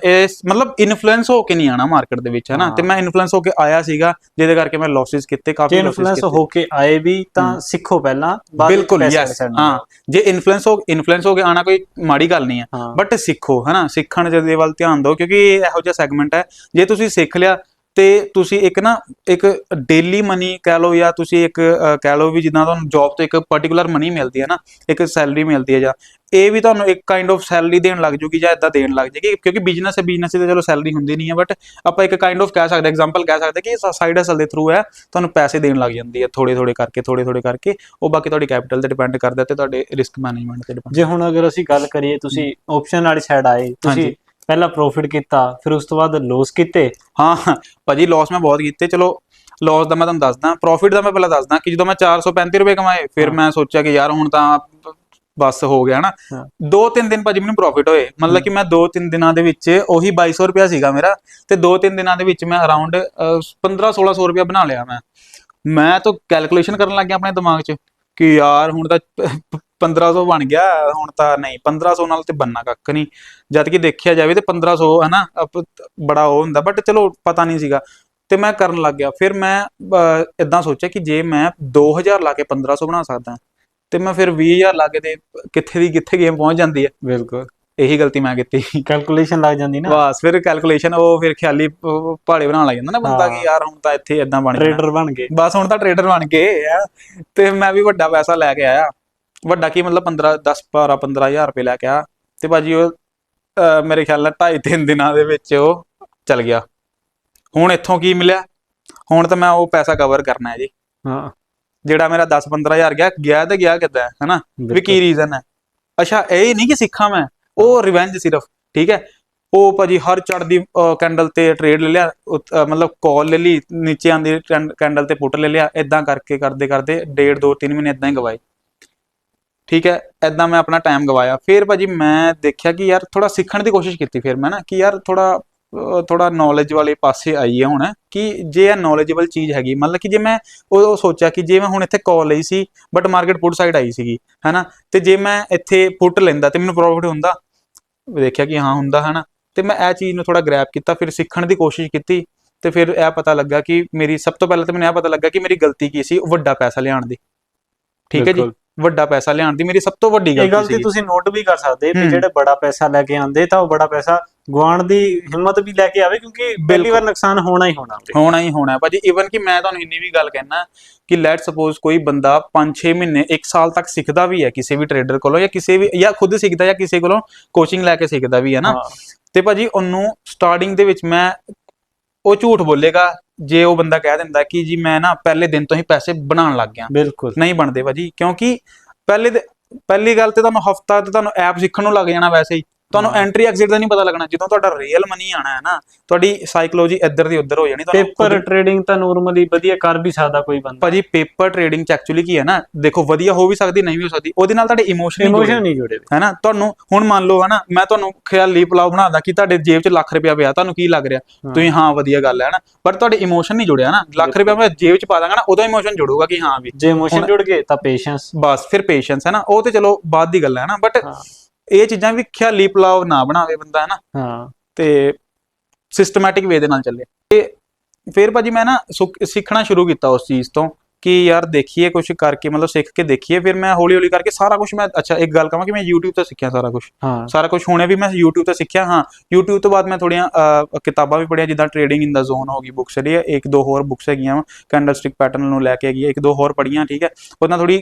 ਇਸ ਮਤਲਬ ਇਨਫਲੂਐਂਸ ਹੋ ਕੇ ਨਹੀਂ ਆਣਾ ਮਾਰਕੀਟ ਦੇ ਵਿੱਚ ਹੈ ਨਾ ਹਾਂ। ਤੇ ਮੈਂ ਇਨਫਲੂਐਂਸ ਹੋ ਕੇ ਆਇਆ ਸੀਗਾ ਜਿਹਦੇ ਕਰਕੇ ਮੈਂ ਲਾਸਸ ਕੀਤੇ ਕਾਫੀ ਇਨਫਲੂਐਂਸ ਹੋ ਕੇ ਆਏ ਵੀ ਤਾਂ। ਸਿੱਖੋ ਪਹਿਲਾਂ ਬਿਲਕੁਲ ਯੈਸ ਹਾਂ। ਜੇ ਇਨਫਲੂਐਂਸ ਹੋ ਇਨਫਲੂਐਂਸ ਹੋ ਕੇ ਆਣਾ ਕੋਈ ਮਾੜੀ ਗੱਲ ਨਹੀਂ ਹੈ। ਬਟ ਸਿੱਖੋ ਹਨਾ? ਸਿੱਖਣ ਦੇ ਵੱਲ ਧਿਆਨ ਦਿਓ ਕਿਉਂਕਿ ਇਹੋ ਜਿਹਾ ਸੈਗਮੈਂਟ ਹੈ। ਜੇ ਤੁਸੀਂ ਸਿੱਖ ਲਿਆ ਤੇ ਤੁਸੀਂ ਇੱਕ ਨਾ ਇੱਕ ਡੇਲੀ ਮਨੀ ਕਹਿ ਲਓ ਜਾਂ ਤੁਸੀਂ ਇੱਕ ਕਹਿ ਲਓ ਵੀ ਜਿੱਦਾਂ ਤੁਹਾਨੂੰ ਜੌਬ ਤੋਂ ਇੱਕ ਪਾਰਟਿਕੂਲਰ ਮਨੀ ਮਿਲਦੀ ਹੈ ਨਾ ਇੱਕ ਸੈਲਰੀ ਮਿਲਦੀ ਹੈ ਜਾਂ ਇਹ ਵੀ ਤੁਹਾਨੂੰ ਇੱਕ ਕਾਈਂਡ ਆਫ ਸੈਲਰੀ ਦੇਣ ਲੱਗ ਜੂਗੀ ਜਾਂ ਇਦਾਂ ਦੇਣ ਲੱਗ ਜੇਗੀ ਕਿਉਂਕਿ ਬਿਜ਼ਨਸ ਹੈ ਬਿਜ਼ਨਸ ਤੇ ਚਲੋ ਸੈਲਰੀ ਹੁੰਦੀ ਨਹੀਂ ਹੈ ਬਟ ਆਪਾਂ ਇੱਕ ਕਾਈਂਡ ਆਫ ਕਹਿ ਸਕਦੇ ਐਗਜ਼ਾਮਪਲ ਕਹਿ ਸਕਦੇ ਕਿ ਸਾਈਡ ਹਸਲ ਦੇ ਥਰੂ ਹੈ ਤੁਹਾਨੂੰ ਪੈਸੇ ਦੇਣ ਲੱਗ ਜਾਂਦੀ ਹੈ ਥੋੜੇ ਥੋੜੇ ਕਰਕੇ ਥੋੜੇ ਥੋੜੇ ਕਰਕੇ ਉਹ ਬਾਕੀ ਤੁਹਾਡੀ ਕੈਪੀਟਲ ਤੇ ਡਿਪੈਂਡ ਕਰਦਾ ਤੇ ਤੁਹਾਡੇ ਰਿਸਕ ਮੈਨੇਜਮੈਂਟ ਤੇ ਡਿਪੈਂਡ ਜੇ ਹੁਣ ਅਗਰ ਅਸੀਂ ਗੱਲ ਕਰੀਏ ਤੁਸੀਂ ਆਪਸ਼ਨ ਵਾਲੀ ਸਾਈਡ ਆਏ ਤੁਸੀਂ। ਪਹਿਲਾਂ ਪ੍ਰੋਫਿਟ ਕੀਤਾ ਫਿਰ ਉਸ ਤੋਂ ਬਾਅਦ ਲੋਸ ਕੀਤੇ? ਹਾਂ ਭਾਜੀ ਲਾਸ ਮੈਂ ਬਹੁਤ ਕੀਤੇ ਚਲੋ ਲਾਸ ਦਾ ਮੈਂ ਤੁਹਾਨੂੰ ਦੱਸਦਾ ਪ੍ਰੋਫਿਟ ਦਾ ਮੈਂ ਪਹਿਲਾਂ ਦੱਸਦਾ ਕਿ ਜਦੋਂ ਮੈਂ 435 ਰੁਪਏ ਕਮਾਏ ਫਿਰ। ਮੈਂ ਸੋਚਿਆ ਕਿ ਯਾਰ ਹੁਣ ਤਾਂ ਬਸ ਹੋ ਗਿਆ ਨਾ। ਹਾਂ। ਦੋ ਤਿੰਨ ਦਿਨ ਭਾਜੀ ਮੈਨੂੰ ਪ੍ਰੋਫਿਟ ਹੋਏ ਮਤਲਬ ਕਿ ਮੈਂ ਦੋ ਤਿੰਨ ਦਿਨਾਂ ਦੇ ਵਿੱਚ ਉਹੀ 2200 ਰੁਪਿਆ ਸੀਗਾ ਮੇਰਾ ਤੇ ਦੋ ਤਿੰਨ ਦਿਨਾਂ ਦੇ ਵਿੱਚ ਮੈਂ ਅਰਾਊਂਡ 15 1600 ਰੁਪਿਆ ਬਣਾ ਲਿਆ ਮੈਂ। ਮੈਂ ਤਾਂ ਕੈਲਕੂਲੇਸ਼ਨ ਕਰਨ ਲੱਗ ਗਿਆ ਆਪਣੇ ਦਿਮਾਗ 'ਚ। ਕਿ ਯਾਰ ਹੁਣ ਤਾਂ 1500 ਬਣ ਗਿਆ, ਹੁਣ ਤਾਂ ਨਹੀਂ 1500 ਨਾਲ ਤੇ ਬੰਨਾ ਕੱਖ ਨਹੀਂ। ਜਦ ਕਿ ਦੇਖਿਆ ਜਾਵੇ ਤੇ 1500 ਹਨਾ, ਅਪ- ਬੜਾ ਉਹ ਹੁੰਦਾ ਬਟ ਚਲੋ ਪਤਾ ਨਹੀਂ ਸੀਗਾ। ਤੇ ਮੈਂ ਕਰਨ ਲੱਗ ਗਿਆ। ਫਿਰ ਮੈਂ ਇਦਾਂ ਸੋਚਿਆ ਕਿ ਜੇ ਮੈਂ 2000 ਲਾ ਕੇ 1500 ਬਣਾ ਸਕਦਾ, ਤੇ ਮੈਂ ਫਿਰ 20000 ਲਾ ਕੇ ਤੇ ਕਿੱਥੇ ਦੀ ਕਿੱਥੇ ਗੇਮ ਪਹੁੰਚ ਜਾਂਦੀ ਹੈ। ਬਿਲਕੁਲ। ਇਹੀ ਗਲਤੀ ਮੈਂ ਕੀਤੀ। ਕੈਲਕੂਲੇਸ਼ਨ ਲੱਗ ਜਾਂਦੀ ਨਾ। ਬਸ ਫਿਰ ਕੈਲਕੂਲੇਸ਼ਨ ਉਹ ਫਿਰ ਖਿਆਲੀ ਪਹਾੜੇ ਬਣਾਉਣ ਲੱਗ ਜਾਂਦਾ ਨਾ ਬੰਦਾ ਹਾਂ। ਕਿ ਯਾਰ ਹੁਣ ਤਾਂ ਇੱਥੇ ਇਦਾਂ ਬਣ ਜਾਣਾ ਟ੍ਰੇਡਰ ਬਣ ਗਏ। ਬਸ ਹੁਣ ਤਾਂ ਟ੍ਰੇਡਰ ਬਣ ਗਏ ਆ। ਤੇ ਮੈਂ ਵੀ ਵੱਡਾ ਪੈਸਾ ਲੈ ਕੇ ਆਇਆ। ਵੱਡਾ ਕੀ ਮਤਲਬ 15 10 12 15000 ਰੁਪਏ ਲੈ ਕੇ ਆਇਆ। ਤੇ ਭਾਜੀ ਉਹ ਮੇਰੇ ਖਿਆਲ ਨਾਲ 2.5 3 ਦਿਨਾਂ ਦੇ ਵਿੱਚ ਉਹ ਚਲ ਗਿਆ। ਹੁਣ ਇੱਥੋਂ ਕੀ ਮਿਲਿਆ? ਹੁਣ ਤਾਂ ਮੈਂ ਉਹ ਪੈਸਾ ਕਵਰ ਕਰਨਾ ਹੈ ਜੀ। ਹਾਂ। ਜਿਹੜਾ ਮੇਰਾ 10 15000 ਗਿਆ ਗਿਆ ਤੇ ਗਿਆ ਕਿੱਦਾਂ ਹਨਾ? ਵੀ ਕੀ ਰੀਜ਼ਨ ਹੈ? ਅੱਛਾ ਇਹ ਨਹੀਂ ਕਿ ਸਿੱਖਾਂ ਮੈਂ। ਉਹ ਰਿਵੈਂਜ ਸਿਰਫ ਠੀਕ ਹੈ? ਉਹ ਭਾਜੀ ਹਰ ਚੜਦੀ ਕੈਂਡਲ ਤੇ ਟ੍ਰੇਡ ਲੈ ਲਿਆ ਮਤਲਬ ਕਾਲ ਲੈ ਲਈ, ਨੀਚੇ ਆਂਦੀ ਕੈਂਡਲ ਤੇ ਪੁੱਟ ਲੈ ਲਿਆ ਇਦਾਂ ਕਰਕੇ ਕਰਦੇ ਕਰਦੇ ਡੇਢ, ਦੋ, ਤਿੰਨ ਮਹੀਨੇ ਇਦਾਂ ਹੀ ਗਵਾਏ। ਠੀਕ ਹੈ? ਇਦਾਂ ਮੈਂ ਆਪਣਾ ਟਾਈਮ ਗਵਾਇਆ। ਫਿਰ ਭਾਜੀ ਮੈਂ ਦੇਖਿਆ ਕਿ ਯਾਰ ਥੋੜਾ ਸਿੱਖਣ ਦੀ ਕੋਸ਼ਿਸ਼ ਕੀਤੀ ਫਿਰ ਮੈਂ ਨਾ, ਕਿ ਯਾਰ ਥੋੜਾ ਥੋੜਾ ਨੌਲੇਜ ਵਾਲੇ ਪਾਸੇ ਆਈ ਹੈ ਹੁਣ, ਕਿ ਜੇ ਇਹ ਨੌਲੇਜੇਬਲ ਚੀਜ਼ ਹੈਗੀ, ਮਤਲਬ ਕਿ ਜੇ ਮੈਂ ਉਹ ਉਹ ਸੋਚਿਆ ਕਿ ਜੇ ਮੈਂ ਹੁਣ ਇੱਥੇ ਕਾਲ ਲਈ ਸੀ ਬਟ ਮਾਰਕੀਟ ਪੁੱਟ ਸਾਈਡ ਆਈ ਸੀਗੀ, ਹੈਨਾ? ਤੇ ਜੇ ਮੈਂ ਇੱਥੇ ਪੁੱਟ ਲੈਂਦਾ ਤੇ ਮੈਨੂੰ ਪ੍ਰੋਫਿਟ ਹੁੰਦਾ ਦੇਖਿਆ ਕਿ ਹਾਂ ਹੁੰਦਾ ਹਨਾ, ਤੇ ਮੈਂ ਇਹ ਚੀਜ਼ ਨੂੰ ਥੋੜਾ ਗ੍ਰੈਬ ਕੀਤਾ, ਫਿਰ ਸਿੱਖਣ ਦੀ ਕੋਸ਼ਿਸ਼ ਕੀਤੀ, ਤੇ ਫਿਰ ਇਹ ਪਤਾ ਲੱਗਾ ਕਿ ਮੇਰੀ, ਸਭ ਤੋਂ ਪਹਿਲਾਂ ਤਾਂ ਮੈਨੂੰ ਇਹ ਪਤਾ ਲੱਗਾ ਕਿ ਮੇਰੀ ਗਲਤੀ ਕੀ ਸੀ, ਵੱਡਾ ਪੈਸਾ ਲਿਆਉਣ ਦੀ। ਠੀਕ ਹੈ ਜੀ? ਵੱਡਾ ਪੈਸਾ ਲਿਆਉਣ ਦੀ ਮੇਰੀ ਸਭ ਤੋਂ ਵੱਡੀ ਇਹ ਗਲਤੀ ਗਲਤੀ ਸੀ ਤੁਸੀਂ ਨੋਟ ਵੀ ਕਰ ਸਕਦੇ ਵੀ। ਜਿਹੜੇ ਬੜਾ ਪੈਸਾ ਲੈ ਕੇ ਆਉਂਦੇ ਤਾਂ ਉਹ ਬੜਾ ਪੈਸਾ ਗਵਾਉਣ ਦੀ ਹਿੰਮਤ ਵੀ ਲੈ ਕੇ ਆਵੇ ਕਿਉਂਕਿ ਪਹਿਲੀ। ਵਾਰ ਨੁਕਸਾਨ ਹੋਣਾ ਹੀ ਹੋਣਾ। ਹੋਣਾ ਹੀ ਹੋਣਾ ਭਾਜੀ ਇਵਨ ਕਿ ਮੈਂ ਤੁਹਾਨੂੰ ਇੰਨੀ ਵੀ ਗੱਲ ਕਹਿਣਾ ਕਿ ਲੈਟ ਸਪੋਜ਼ ਕੋਈ ਬੰਦਾ 5-6 ਮਹੀਨੇ 1 ਸਾਲ ਤੱਕ ਸਿੱਖਦਾ ਵੀ ਹੈ ਕਿਸੇ ਵੀ ਟ੍ਰੇਡਰ ਕੋਲੋਂ ਜਾਂ ਕਿਸੇ ਵੀ ਜਾਂ ਖੁਦ ਸਿੱਖਦਾ ਜਾਂ ਕਿਸੇ ਕੋਲੋਂ ਕੋਚਿੰਗ ਲੈ ਕੇ ਸਿੱਖਦਾ ਵੀ ਹੈ ਨਾ ਤੇ ਭਾਜੀ ਉਹਨੂੰ ਸਟਾਰਟਿੰਗ ਦੇ ਵਿੱਚ ਮੈਂ ਉਹ ਝੂਠ ਬੋਲੇਗਾ ਜੇ ਉਹ ਬੰਦਾ ਕਹਿ ਦਿੰਦਾ ਕਿ ਜੀ ਮੈਂ ਨਾ ਪਹਿਲੇ ਦਿਨ ਤੋਂ ਹੀ ਪੈਸੇ ਬਣਾਉਣ ਲੱਗ ਗਿਆ। ਬਿਲਕੁਲ। ਨਹੀਂ ਬਣਦੇ ਭਾਜੀ ਕਿਉਂਕਿ ਪਹਿਲੇ ਪਹਿਲੀ ਗੱਲ ਤੇ ਤੁਹਾਨੂੰ ਹਫਤਾ ਤੇ ਤੁਹਾਨੂੰ ਐਪ ਸਿੱਖਣ ਨੂੰ ਲੱਗ ਜਾਣਾ ਵੈਸੇ ਹੀ। ਤੁਹਾਨੂੰ ਹਾਂ। ਐਂਟਰੀ ਐਗਜ਼ਿਟ ਦਾ ਨਹੀਂ ਪਤਾ ਲੱਗਣਾ ਜਦੋਂ ਤੁਹਾਡਾ ਰੀਅਲ ਮਨੀ ਆਣਾ ਹੈ ਨਾ ਤੁਹਾਡੀ ਸਾਈਕੋਲੋਜੀ ਇੱਧਰ ਦੀ ਉੱਧਰ ਹੋ ਜਾਣੀ ਤੁਹਾਨੂੰ ਪੇਪਰ ਟ੍ਰੇਡਿੰਗ ਤਾਂ ਨਾਰਮਲੀ ਵਧੀਆ ਕਰ ਵੀ ਸਕਦਾ ਕੋਈ ਬੰਦਾ ਭਾਜੀ ਪੇਪਰ ਟ੍ਰੇਡਿੰਗ ਚ ਐਕਚੁਅਲੀ ਕੀ ਹੈ ਨਾ ਦੇਖੋ ਵਧੀਆ ਹੋ ਵੀ ਸਕਦੀ ਨਹੀਂ ਵੀ ਹੋ ਸਕਦੀ ਉਹਦੇ ਨਾਲ ਤੁਹਾਡੇ ਇਮੋਸ਼ਨ ਇਮੋਸ਼ਨ ਨਹੀਂ ਜੁੜੇ। ਹੈ ਨਾ ਤੁਹਾਨੂੰ ਹੁਣ ਮੰਨ ਲਓ ਹਨਾ ਮੈਂ ਤੁਹਾਨੂੰ ਖਿਆਲੀ ਪਲਾਓ ਬਣਾਦਾ ਕਿ ਤੁਹਾਡੇ ਜੇਬ 'ਚ ਲੱਖ ਰੁਪਇਆ ਪਿਆ ਤੁਹਾਨੂੰ ਕੀ ਲੱਗ ਰਿਹਾ ਹਾਂ। ਤੁਸੀਂ ਹਾਂ ਵਧੀਆ ਗੱਲ ਹੈ ਨਾ ਪਰ ਤੁਹਾਡੇ ਇਮੋਸ਼ਨ ਨਹੀਂ ਜੁੜਿਆ ਨਾ ਲੱਖ ਰੁਪਇਆ ਮੈਂ ਜੇਬ 'ਚ ਪਾ ਦਾਂਗਾ ਨਾ ਉਦੋਂ ਇਮੋਸ਼ਨ ਜੁੜੂਗਾ ਕਿ ਹਾਂ ਵੀ ਜੇ ਇਮੋਸ਼ਨ ਜੁੜ ਗਏ ਤਾਂ ਪੇਸ਼ੈਂਸ ਬਸ ਫਿਰ ਪੇਸ਼ੈਂਸ ਹੈ ਨਾ ਉਹ ਤੇ ਚਲੋ ਬਾਅਦ ਦੀ ਗੱਲ ਹੈ ਨਾ ਬਟ ਹਾਂ ਇਹ ਚੀਜ਼ਾਂ ਵੀ ਖਿਆਲੀ ਪਲਾਓ ਨਾ ਬਣਾਵੇ ਬੰਦਾ ਹੈ ਨਾ ਹਾਂ। ਤੇ ਸਿਸਟਮੈਟਿਕ ਵੇ ਦੇ ਨਾਲ ਚੱਲੇ। ਤੇ ਫਿਰ ਭਾਜੀ ਮੈਂ ਨਾ ਸੁੱਖ- ਸਿੱਖਣਾ ਸ਼ੁਰੂ ਕੀਤਾ ਉਸ ਚੀਜ਼ ਤੋਂ। ਕਿ ਯਾਰ ਦੇਖੀਏ ਕੁਝ ਕਰਕੇ ਮਤਲਬ ਸਿੱਖ ਕੇ ਦੇਖੀਏ ਫਿਰ ਮੈਂ ਹੌਲੀ ਹੌਲੀ ਕਰਕੇ ਸਾਰਾ ਕੁਝ ਮੈਂ ਅੱਛਾ ਇੱਕ ਗੱਲ ਕਹਾਂ ਕਿ ਮੈਂ YouTube ਤੋਂ ਸਿੱਖਿਆ ਸਾਰਾ ਕੁਝ ਸਾਰਾ ਕੁਝ ਹੁਣੇ ਵੀ ਮੈਂ YouTube ਤੋਂ ਸਿੱਖਿਆ ਹਾਂ। YouTube ਤੋਂ ਬਾਅਦ ਮੈਂ ਥੋੜੀਆਂ ਕਿਤਾਬਾਂ ਵੀ ਪੜ੍ਹੀਆਂ ਜਿੱਦਾਂ ਟ੍ਰੇਡਿੰਗ ਇਨ ਦਾ ਜ਼ੋਨ ਹੋ ਗਈ ਬੁੱਕਸ ਜਿਹੜੀ ਹੈ ਇੱਕ ਦੋ ਹੋਰ ਬੁੱਕਸ ਹੈਗੀਆਂ ਕੈਂਡਲ ਸਟਿਕ ਪੈਟਰਨ ਨੂੰ ਲੈ ਕੇ ਹੈਗੀ ਇੱਕ ਦੋ ਹੋਰ ਪੜ੍ਹੀਆਂ ਠੀਕ ਹੈ। ਉਹਦੇ ਨਾਲ ਥੋੜੀ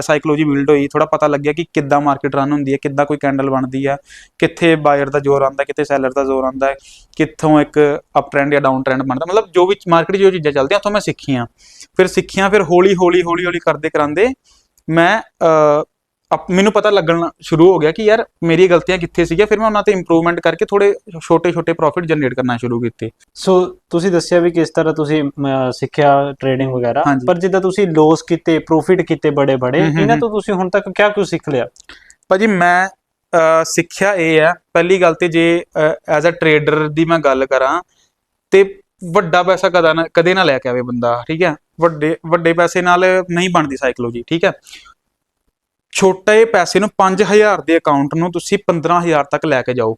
ਸਾਈਕੋਲੋਜੀ ਬਿਲਡ ਹੋਈ ਥੋੜਾ ਪਤਾ ਲੱਗਿਆ ਕਿ ਕਿੱਦਾਂ ਮਾਰਕੀਟ ਰਨ ਹੁੰਦੀ ਹੈ ਕਿੱਦਾਂ ਕੋਈ ਕੈਂਡਲ ਬਣਦੀ ਹੈ ਕਿੱਥੇ ਬਾਇਰ ਦਾ ਜ਼ੋਰ ਆਉਂਦਾ ਕਿੱਥੇ ਸੈਲਰ ਦਾ ਜ਼ੋਰ ਆਉਂਦਾ ਹੈ ਕਿੱਥੋਂ ਇੱਕ ਅਪ ਟ੍ਰੈਂਡ ਜਾਂ ਡਾਊਨ ਟ੍ਰੈਂਡ ਬਣਦਾ ਮਤਲਬ ਜੋ ਵੀ ਮਾਰਕੀਟ ਜੋ ਚੀਜ਼ਾਂ ਚੱਲਦੀਆਂ ਉੱਥੋਂ ਮੈਂ ਸਿੱਖੀਆਂ। ਫਿਰ ਸਿੱਖੀਆਂ ਫਿਰ ਹੌਲੀ ਹੌਲੀ ਹੌਲੀ ਹੌਲੀ ਕਰਦੇ ਕਰਾਂਦੇ ਮੈਂ ਮੈਨੂੰ ਪਤਾ ਲੱਗਣਾ ਸ਼ੁਰੂ ਹੋ ਗਿਆ ਕਿ ਯਾਰ ਮੇਰੀ ਗਲਤੀਆਂ ਕਿੱਥੇ ਸੀਗੀਆਂ ਫਿਰ ਮੈਂ ਉਹਨਾਂ ਤੇ ਇੰਪਰੂਵਮੈਂਟ ਕਰਕੇ ਥੋੜੇ ਛੋਟੇ ਛੋਟੇ ਪ੍ਰੋਫਿਟ ਜਨਰੇਟ ਕਰਨਾ ਸ਼ੁਰੂ ਕੀਤੇ ਸੋ ਤੁਸੀਂ ਦੱਸਿਆ ਵੀ ਕਿਸ ਤਰ੍ਹਾਂ ਤੁਸੀਂ ਸਿੱਖਿਆ ਟ੍ਰੇਡਿੰਗ ਵਗੈਰਾ। ਪਰ ਜਿੱਦਾਂ ਤੁਸੀਂ ਲੋਸ ਕੀਤੇ ਪ੍ਰੋਫਿਟ ਕੀਤੇ ਬੜੇ ਬੜੇ ਹਮ, ਹਮ, ਇਹਨਾਂ। ਤੋਂ ਤੁਸੀਂ ਹੁਣ ਤੱਕ ਕਿਆ ਕੁਝ ਸਿੱਖ ਲਿਆ ਭਾਜੀ ਮੈਂ ਸਿੱਖਿਆ ਇਹ ਹੈ ਪਹਿਲੀ ਗੱਲ ਤੇ ਜੇ ਐਜ਼ ਅ ਟਰੇਡਰ ਦੀ ਮੈਂ ਗੱਲ ਕਰਾਂ ਤੇ ਵੱਡਾ ਪੈਸਾ ਕਦਾ ਨਾ ਕਦੇ ਨਾ ਲੈ ਕੇ ਆਵੇ ਬੰਦਾ ਠੀਕ ਹੈ ਵੱਡੇ ਵੱਡੇ ਪੈਸੇ ਨਾਲ ਨਹੀਂ ਬਣਦੀ ਸਾਈਕੋਲੋਜੀ ਠੀਕ ਹੈ? ਛੋਟੇ ਪੈਸੇ ਨੂੰ 5000 ਦੇ ਅਕਾਊਂਟ ਨੂੰ ਤੁਸੀਂ 15000 ਤੱਕ ਲੈ ਕੇ ਜਾਓ।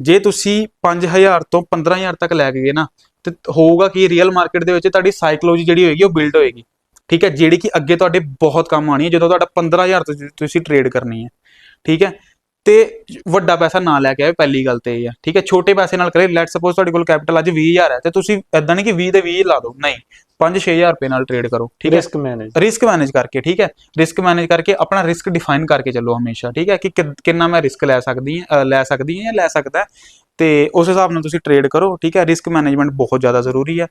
ਜੇ ਤੁਸੀਂ 5000 ਤੋਂ 15000 ਤੱਕ ਲੈ ਕੇ ਗਏ ਨਾ, ਤੇ ਹੋਊਗਾ ਕਿ ਰੀਅਲ ਮਾਰਕੀਟ ਦੇ ਵਿੱਚ ਤੁਹਾਡੀ ਸਾਈਕੋਲੋਜੀ ਜਿਹੜੀ ਹੋਏਗੀ, ਉਹ ਬਿਲਡ ਹੋਏਗੀ। ਠੀਕ ਹੈ? ਜਿਹੜੀ ਕਿ ਅੱਗੇ ਤੁਹਾਡੇ ਬਹੁਤ ਕੰਮ ਆਣੀ ਹੈ, ਜਦੋਂ ਤੁਹਾਡਾ 15000 ਤੋਂ ਤੁਸੀਂ ਟ੍ਰੇਡ ਕਰਨੀ ਹੈ। ਠੀਕ ਹੈ? ਤੇ ਵੱਡਾ ਪੈਸਾ ਨਾ ਲੈ ਕੇ ਆਏ ਪਹਿਲੀ ਗੱਲ ਤੇ ਇਹ ਹੈ ਠੀਕ ਹੈ? ਛੋਟੇ ਪੈਸੇ ਨਾਲ ਕਰੇ ਲੈਟ ਸਪੋਜ਼ ਤੁਹਾਡੇ ਕੋਲ ਕੈਪੀਟਲ ਅੱਜ 20000 ਹੈ ਤੇ ਤੁਸੀਂ ਐਦਾਂ ਨਹੀਂ ਕਿ 20 ਦੇ 20 ਲਾ ਦਿਓ ਨਹੀਂ। 5-6000 ਰੁਪਏ ਨਾਲ ਟ੍ਰੇਡ ਕਰੋ ਠੀਕ ਹੈ? ਰਿਸਕ ਮੈਨੇਜ ਰਿਸਕ ਮੈਨੇਜ ਕਰਕੇ ਠੀਕ ਹੈ? ਰਿਸਕ ਮੈਨੇਜ ਕਰਕੇ ਆਪਣਾ ਰਿਸਕ ਡਿਫਾਈਨ ਕਰਕੇ ਚੱਲੋ ਹਮੇਸ਼ਾ ਠੀਕ ਹੈ? ਕਿ ਕਿੰਨਾ ਮੈਂ ਰਿਸਕ ਲੈ ਸਕਦੀ ਹਾਂ ਲੈ ਸਕਦੀ ਹਾਂ ਜਾਂ ਲੈ ਸਕਦਾ। ਤੇ ਉਸ ਹਿਸਾਬ ਨਾਲ ਤੁਸੀਂ ਟ੍ਰੇਡ ਕਰੋ ਠੀਕ ਹੈ? ਰਿਸਕ ਮੈਨੇਜਮੈਂਟ ਬਹੁਤ ਜ਼ਿਆਦਾ ਜ਼ਰੂਰੀ ਹੈ।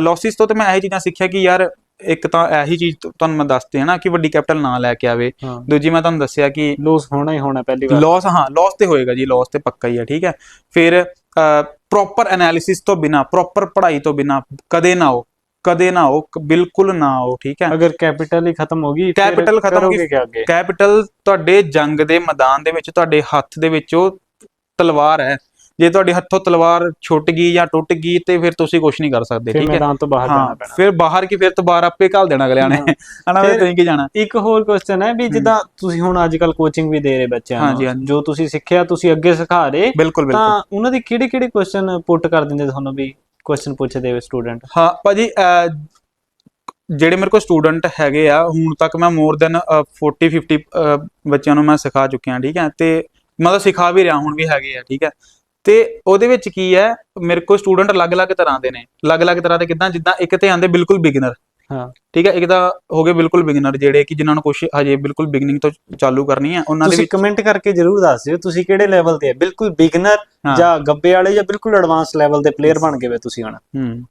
ਲਾਸਿਸ ਤੋਂ ਤੇ ਮੈਂ ਇਹ ਚੀਜ਼ਾਂ ਸਿੱਖਿਆ ਕਿ ਯਾਰ ਇੱਕ ਤਾਂ ਇਹੀ ਚੀਜ਼ ਤੁਹਾਨੂੰ ਮੈਂ ਦੱਸਦੇ ਹਾਂ ਨਾ ਕਿ ਵੱਡੀ ਕੈਪੀਟਲ ਨਾ ਲੈ ਕੇ ਆਵੇ। ਹਾਂ। ਦੂਜੀ ਮੈਂ ਤੁਹਾਨੂੰ ਦੱਸਿਆ ਕਿ ਲੋਸ ਹੋਣਾ ਹੀ ਹੋਣਾ ਪਹਿਲੀ ਵਾਰ। ਲਾਸ ਹਾਂ ਲਾਸ ਤੇ ਹੋਏਗਾ ਜੀ ਲਾਸ ਤੇ ਪੱਕਾ ਹੀ ਹੈ ਠੀਕ ਹੈ। ਫਿਰ ਪ੍ਰੋਪਰ ਐਨਾਲਿਸਿਸ ਤੋਂ ਬਿਨਾ ਪ੍ਰੋਪਰ ਪੜ੍ਹਾਈ ਤੋਂ ਬਿਨਾ ਕਦੇ ਨਾ ਹੋ ਕਦੇ ਨਾ ਹੋ ਕ- ਬਿਲਕੁਲ ਨਾ ਹੋ ਠੀਕ ਹੈ। ਅਗਰ ਕੈਪੀਟਲ ਹੀ ਖਤਮ ਹੋ ਗਈ ਫਿਰ Capital ਖਤਮ ਹੋ ਗਈ। ਕਰੋਗੇ ਕਿਆ ਅੱਗੇ? ਕੈਪੀਟਲ ਤੁਹਾਡੇ ਜੰਗ ਦੇ ਮੈਦਾਨ ਦੇ ਵਿੱਚ ਤੁਹਾਡੇ ਹੱਥ ਦੇ ਵਿੱਚ ਉਹ ਤਲਵਾਰ ਹੈ। ਜੇ ਤੁਹਾਡੇ ਹੱਥੋਂ ਤਲਵਾਰ ਛੁੱਟ ਗਈ ਜਾਂ ਟੁੱਟ ਗਈ ਤੇ ਫਿਰ ਤੁਸੀਂ ਕੁਝ ਨਹੀਂ ਕਰ ਸਕਦੇ ਠੀਕ ਹੈ? ਮੈਦਾਨ ਤੋਂ ਬਾਹਰ ਜਾਣਾ ਪੈਣਾ। ਫਿਰ ਬਾਹਰ ਕੀ ਫਿਰ ਦੁਬਾਰਾ ਆਪੇ ਘੱਲ ਦੇਣਾ ਅਗਲਿਆਂ ਨੇ। ਹਨਾ ਫਿਰ- ਤੁਸੀਂ ਕੀ ਜਾਣਾ? ਇੱਕ ਹੋਰ ਕੁਐਸਚਨ ਹੈ ਵੀ ਜਿੱਦਾਂ ਤੁਸੀਂ ਹੁਣ ਅੱਜ ਕੱਲ ਕੋਚਿੰਗ ਵੀ ਦੇ ਰਹੇ ਬੱਚਿਆਂ ਨੂੰ। ਜੋ ਤੁਸੀਂ ਸਿੱਖਿਆ ਤੁਸੀਂ ਅੱਗੇ ਸਿਖਾ ਰਹੇ ਤਾਂ ਉਹਨਾਂ ਦੇ ਕਿਹੜੇ ਕਿਹੜੇ ਕੁਐਸਚਨ ਪੁੱਟ ਕਰ ਦਿੰਦੇ ਤੁਹਾਨੂੰ ਵੀ ਕੁਐਸਚਨ ਪੁੱਛਦੇ ਸਟੂਡੈਂਟ ਹਾਂ ਭਾਜੀ ਜਿਹੜੇ ਮੇਰੇ ਕੋਲ ਸਟੂਡੈਂਟ ਹੈਗੇ ਆ ਹੁਣ ਤੱਕ ਮੈਂ ਮੋਰ ਦੈਨ 40 50 ਅਹ, ਬੱਚਿਆਂ ਨੂੰ ਮੈਂ ਸਿਖਾ ਚੁੱਕਿਆ ਠੀਕ ਹੈ? ਤੇ ਮਤਲਬ ਸਿਖਾ ਵੀ ਰਿਹਾ ਹੁਣ ਵੀ ਹੈਗੇ ਆ ਠੀਕ ਹੈ? ਤੇ ਉਹਦੇ ਵਿੱਚ ਕੀ ਹੈ? ਮੇਰੇ ਕੋਲ ਸਟੂਡੈਂਟ ਅਲੱਗ-ਅਲੱਗ ਤਰ੍ਹਾਂ ਦੇ ਨੇ। ਅਲੱਗ-ਅਲੱਗ ਤਰ੍ਹਾਂ ਦੇ ਕਿਦਾਂ? ਜਿੱਦਾਂ ਇੱਕ ਤੇ ਆਂਦੇ ਬਿਲਕੁਲ ਬਿਗਨਰ ਹਾਂ। ਠੀਕ ਹੈ? ਇੱਕ ਤਾਂ ਹੋ ਗਏ ਬਿਲਕੁਲ ਬਿਗਨਰ ਜਿਹੜੇ ਕਿ ਜਿਨ੍ਹਾਂ ਨੂੰ ਕੁਝ ਹਜੇ ਬਿਲਕੁਲ ਬਿਗਨਿੰਗ ਤੋਂ ਚਾਲੂ ਕਰਨੀ ਹੈ। ਉਹਨਾਂ ਦੇ ਤੁਸੀਂ ਕਮੈਂਟ ਕਰਕੇ ਜਰੂਰ ਦੱਸ ਦਿਓ ਤੁਸੀਂ ਕਿਹੜੇ ਲੈਵਲ ਤੇ ਹੈ। ਬਿਲਕੁਲ ਬਿਗਨਰ। ਜਾਂ ਗੱਬੇ ਵਾਲੇ ਜਾਂ ਬਿਲਕੁਲ ਐਡਵਾਂਸ ਲੈਵਲ ਦੇ ਪਲੇਅਰ ਬਣ ਗਏ ਵੇ ਤੁਸੀਂ ਹੁਣ। ਹੂੰ।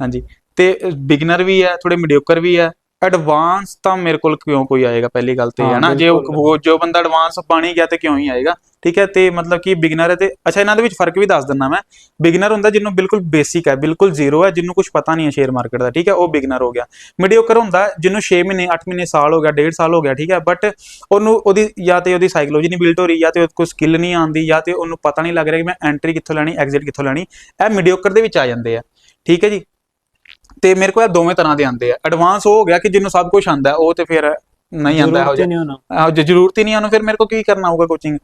ਹਾਂਜੀ। ਤੇ ਬਿਗਨਰ ਵੀ ਹੈ ਥੋੜੇ ਮੀਡੀਓਕਰ ਵੀ ਹੈ। ਐਡਵਾਂਸ ਤਾਂ ਮੇਰੇ ਕੋਲ ਕਿਉਂ ਕੋਈ ਆਏਗਾ? ਪਹਿਲੀ ਗੱਲ ਤੇ ਹਾਂ, ਨਾ ਜੇ ਉਹ- ਜੋ ਬੰਦਾ ਐਡਵਾਂਸ ਪਾਣੀ ਗਿਆ ਤੇ ਕਿਉਂ ਹੀ ਆਏਗਾ? ਠੀਕ ਹੈ ਤੇ ਮਤਲਬ ਕਿ ਬਿਗਨਰ ਹੈ ਤੇ ਅੱਛਾ ਇਹਨਾਂ ਦੇ ਵਿੱਚ ਫ਼ਰਕ ਵੀ ਦੱਸ ਦਿੰਦਾ ਮੈਂ। ਬਿਗਨਰ ਹੁੰਦਾ ਜਿਹਨੂੰ ਬਿਲਕੁਲ ਬੇਸਿਕ ਹੈ ਬਿਲਕੁਲ ਜ਼ੀਰੋ ਹੈ ਜਿਹਨੂੰ ਕੁਝ ਪਤਾ ਨਹੀਂ ਹੈ ਸ਼ੇਅਰ ਮਾਰਕੀਟ ਦਾ ਠੀਕ ਹੈ ਉਹ ਬਿਗਨਰ ਹੋ ਗਿਆ। ਮੀਡੀਓਕਰ ਹੁੰਦਾ ਜਿਹਨੂੰ 6 ਮਹੀਨੇ 8 ਮਹੀਨੇ ਸਾਲ ਹੋ ਗਿਆ 1.5 ਸਾਲ ਹੋ ਗਿਆ ਠੀਕ ਹੈ ਬਟ ਉਹਨੂੰ ਉਹਦੀ ਜਾਂ ਤੇ ਉਹਦੀ ਸਾਈਕੋਲੋਜੀ ਨਹੀਂ ਬਿਲਟ ਹੋ ਰਹੀ ਜਾਂ ਤੇ ਉਹਦੇ ਕੋਲ ਸਕਿੱਲ ਨਹੀਂ ਆਉਂਦੀ ਜਾਂ ਤੇ ਉਹਨੂੰ ਪਤਾ ਨਹੀਂ ਲੱਗ ਰਿਹਾ ਕਿ ਮੈਂ ਐਂਟਰੀ ਕਿੱਥੋਂ ਲੈਣੀ ਐਗਜ਼ਿਟ ਕਿੱਥੋਂ ਲੈਣੀ ਇਹ ਮੀਡੀਓਕਰ ਦੇ ਵਿੱਚ ਆ ਜਾਂਦੇ ਆ। ਠੀਕ ਹੈ ਜੀ ਤੇ ਮੇਰੇ ਕੋਲ ਇਹ ਦੋਵੇਂ ਤਰ੍ਹਾਂ ਦੇ ਆਉਂਦੇ ਆ। ਐਡਵਾਂਸ ਹੋ ਗਿਆ ਕਿ ਜਿਹਨੂੰ ਸਭ ਕੁਝ ਆਉਂਦਾ ਹੈ, ਉਹ ਤੇ ਫਿਰ ਨਹੀਂ ਆਉਂਦਾ ਇਹੋ ਜਿਹਾ। ਜਿਹੀ ਜ਼ਰੂਰਤ ਹੀ ਨਹੀਂ ਉਹਨੂੰ ਫਿਰ ਮੇਰੇ ਕੋਲ ਕੀ ਕਰਨਾ ਹੋਊਗਾ ਕੋਚਿੰਗ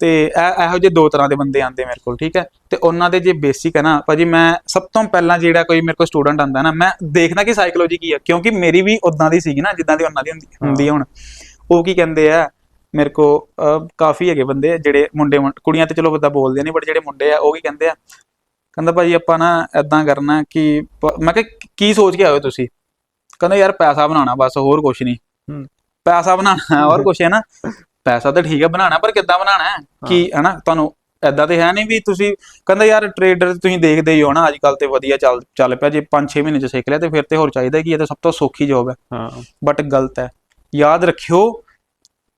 ਤੇ ਇਹ ਇਹੋ ਜਿਹੇ ਦੋ ਤਰ੍ਹਾਂ ਦੇ ਬੰਦੇ ਆਉਂਦੇ ਮੇਰੇ ਕੋਲ ਠੀਕ ਹੈ? ਤੇ ਉਹਨਾਂ ਦੇ ਜੇ ਬੇਸਿਕ ਹੈ ਨਾ ਭਾਜੀ ਮੈਂ ਸਭ ਤੋਂ ਪਹਿਲਾਂ ਜਿਹੜਾ ਕੋਈ ਮੇਰੇ ਕੋਲ ਸਟੂਡੈਂਟ ਆਉਂਦਾ ਨਾ ਮੈਂ ਦੇਖਣਾ ਕਿ ਸਾਈਕੋਲੋਜੀ ਕੀ ਹੈ ਕਿਉਂਕਿ ਮੇਰੀ ਵੀ ਉਦਾਂ ਦੀ ਸੀਗੀ ਨਾ ਜਿੱਦਾਂ ਦੀ ਉਹਨਾਂ ਦੀ ਹੁੰਦੀ ਹੁੰਦੀ ਹੈ ਹੁਣ। ਉਹ ਕੀ ਕਹਿੰਦੇ ਆ ਮੇਰੇ ਕੋ ਅਹ, ਕਾਫੀ ਹੈਗੇ ਬੰਦੇ ਜਿਹੜੇ ਮੁੰਡੇ ਕੁੜੀਆਂ ਤੇ ਚਲੋ ਬੰਦਾ ਬੋਲਦੇ ਨਹੀਂ ਬਟ ਜਿਹੜੇ ਮੁੰਡੇ ਆ ਉਹ ਕੀ ਕਹਿੰਦੇ ਆ ਕਹਿੰਦਾ ਭਾਜੀ ਆਪਾਂ ਨਾ ਐਦਾਂ ਕਰਨਾ ਕਿ ਮੈਂ ਕਿਹਾ ਕੀ ਸੋਚ ਕੇ ਆਏ ਹੋ ਤੁਸੀਂ? ਕਹਿੰਦਾ ਯਾਰ ਪੈਸਾ ਬਣਾਉਣਾ ਬਸ ਹੋਰ ਕੁਝ ਨਹੀਂ ਹੂੰ। ਪੈਸਾ ਬਣਾਉਣਾ ਹੋਰ ਕੁਝ ਹੈ ਨਾ? ਪੈਸਾ ਤਾਂ ਠੀਕ ਹੈ ਬਣਾਉਣਾ ਪਰ ਕਿੱਦਾਂ ਬਣਾਉਣਾ ਕੀ ਹੈ। ਨਾ ਤੁਹਾਨੂੰ ਐਦਾਂ ਤੇ ਹੈ ਨਹੀਂ ਵੀ ਤੁਸੀਂ ਕਹਿੰਦਾ ਯਾਰ ਟ੍ਰੇਡਰ ਤੁਸੀਂ ਦੇਖਦੇ ਹੀ ਹੋ ਨਾ ਅੱਜ ਕੱਲ ਤੇ ਵਧੀਆ ਚੱਲ ਚੱਲ ਪਿਆ ਜੇ 5-6 ਮਹੀਨੇ ਚ ਸਿੱਖ ਲਿਆ ਤੇ ਫਿਰ ਤੇ ਹੋਰ ਚਾਹੀਦਾ ਕਿ ਇਹ ਤਾਂ ਸਭ ਤੋਂ ਸੌਖੀ ਜੋਬ ਹੈ। ਹਾਂ। ਬਟ ਗਲਤ ਹੈ। ਯਾਦ ਰੱਖਿਓ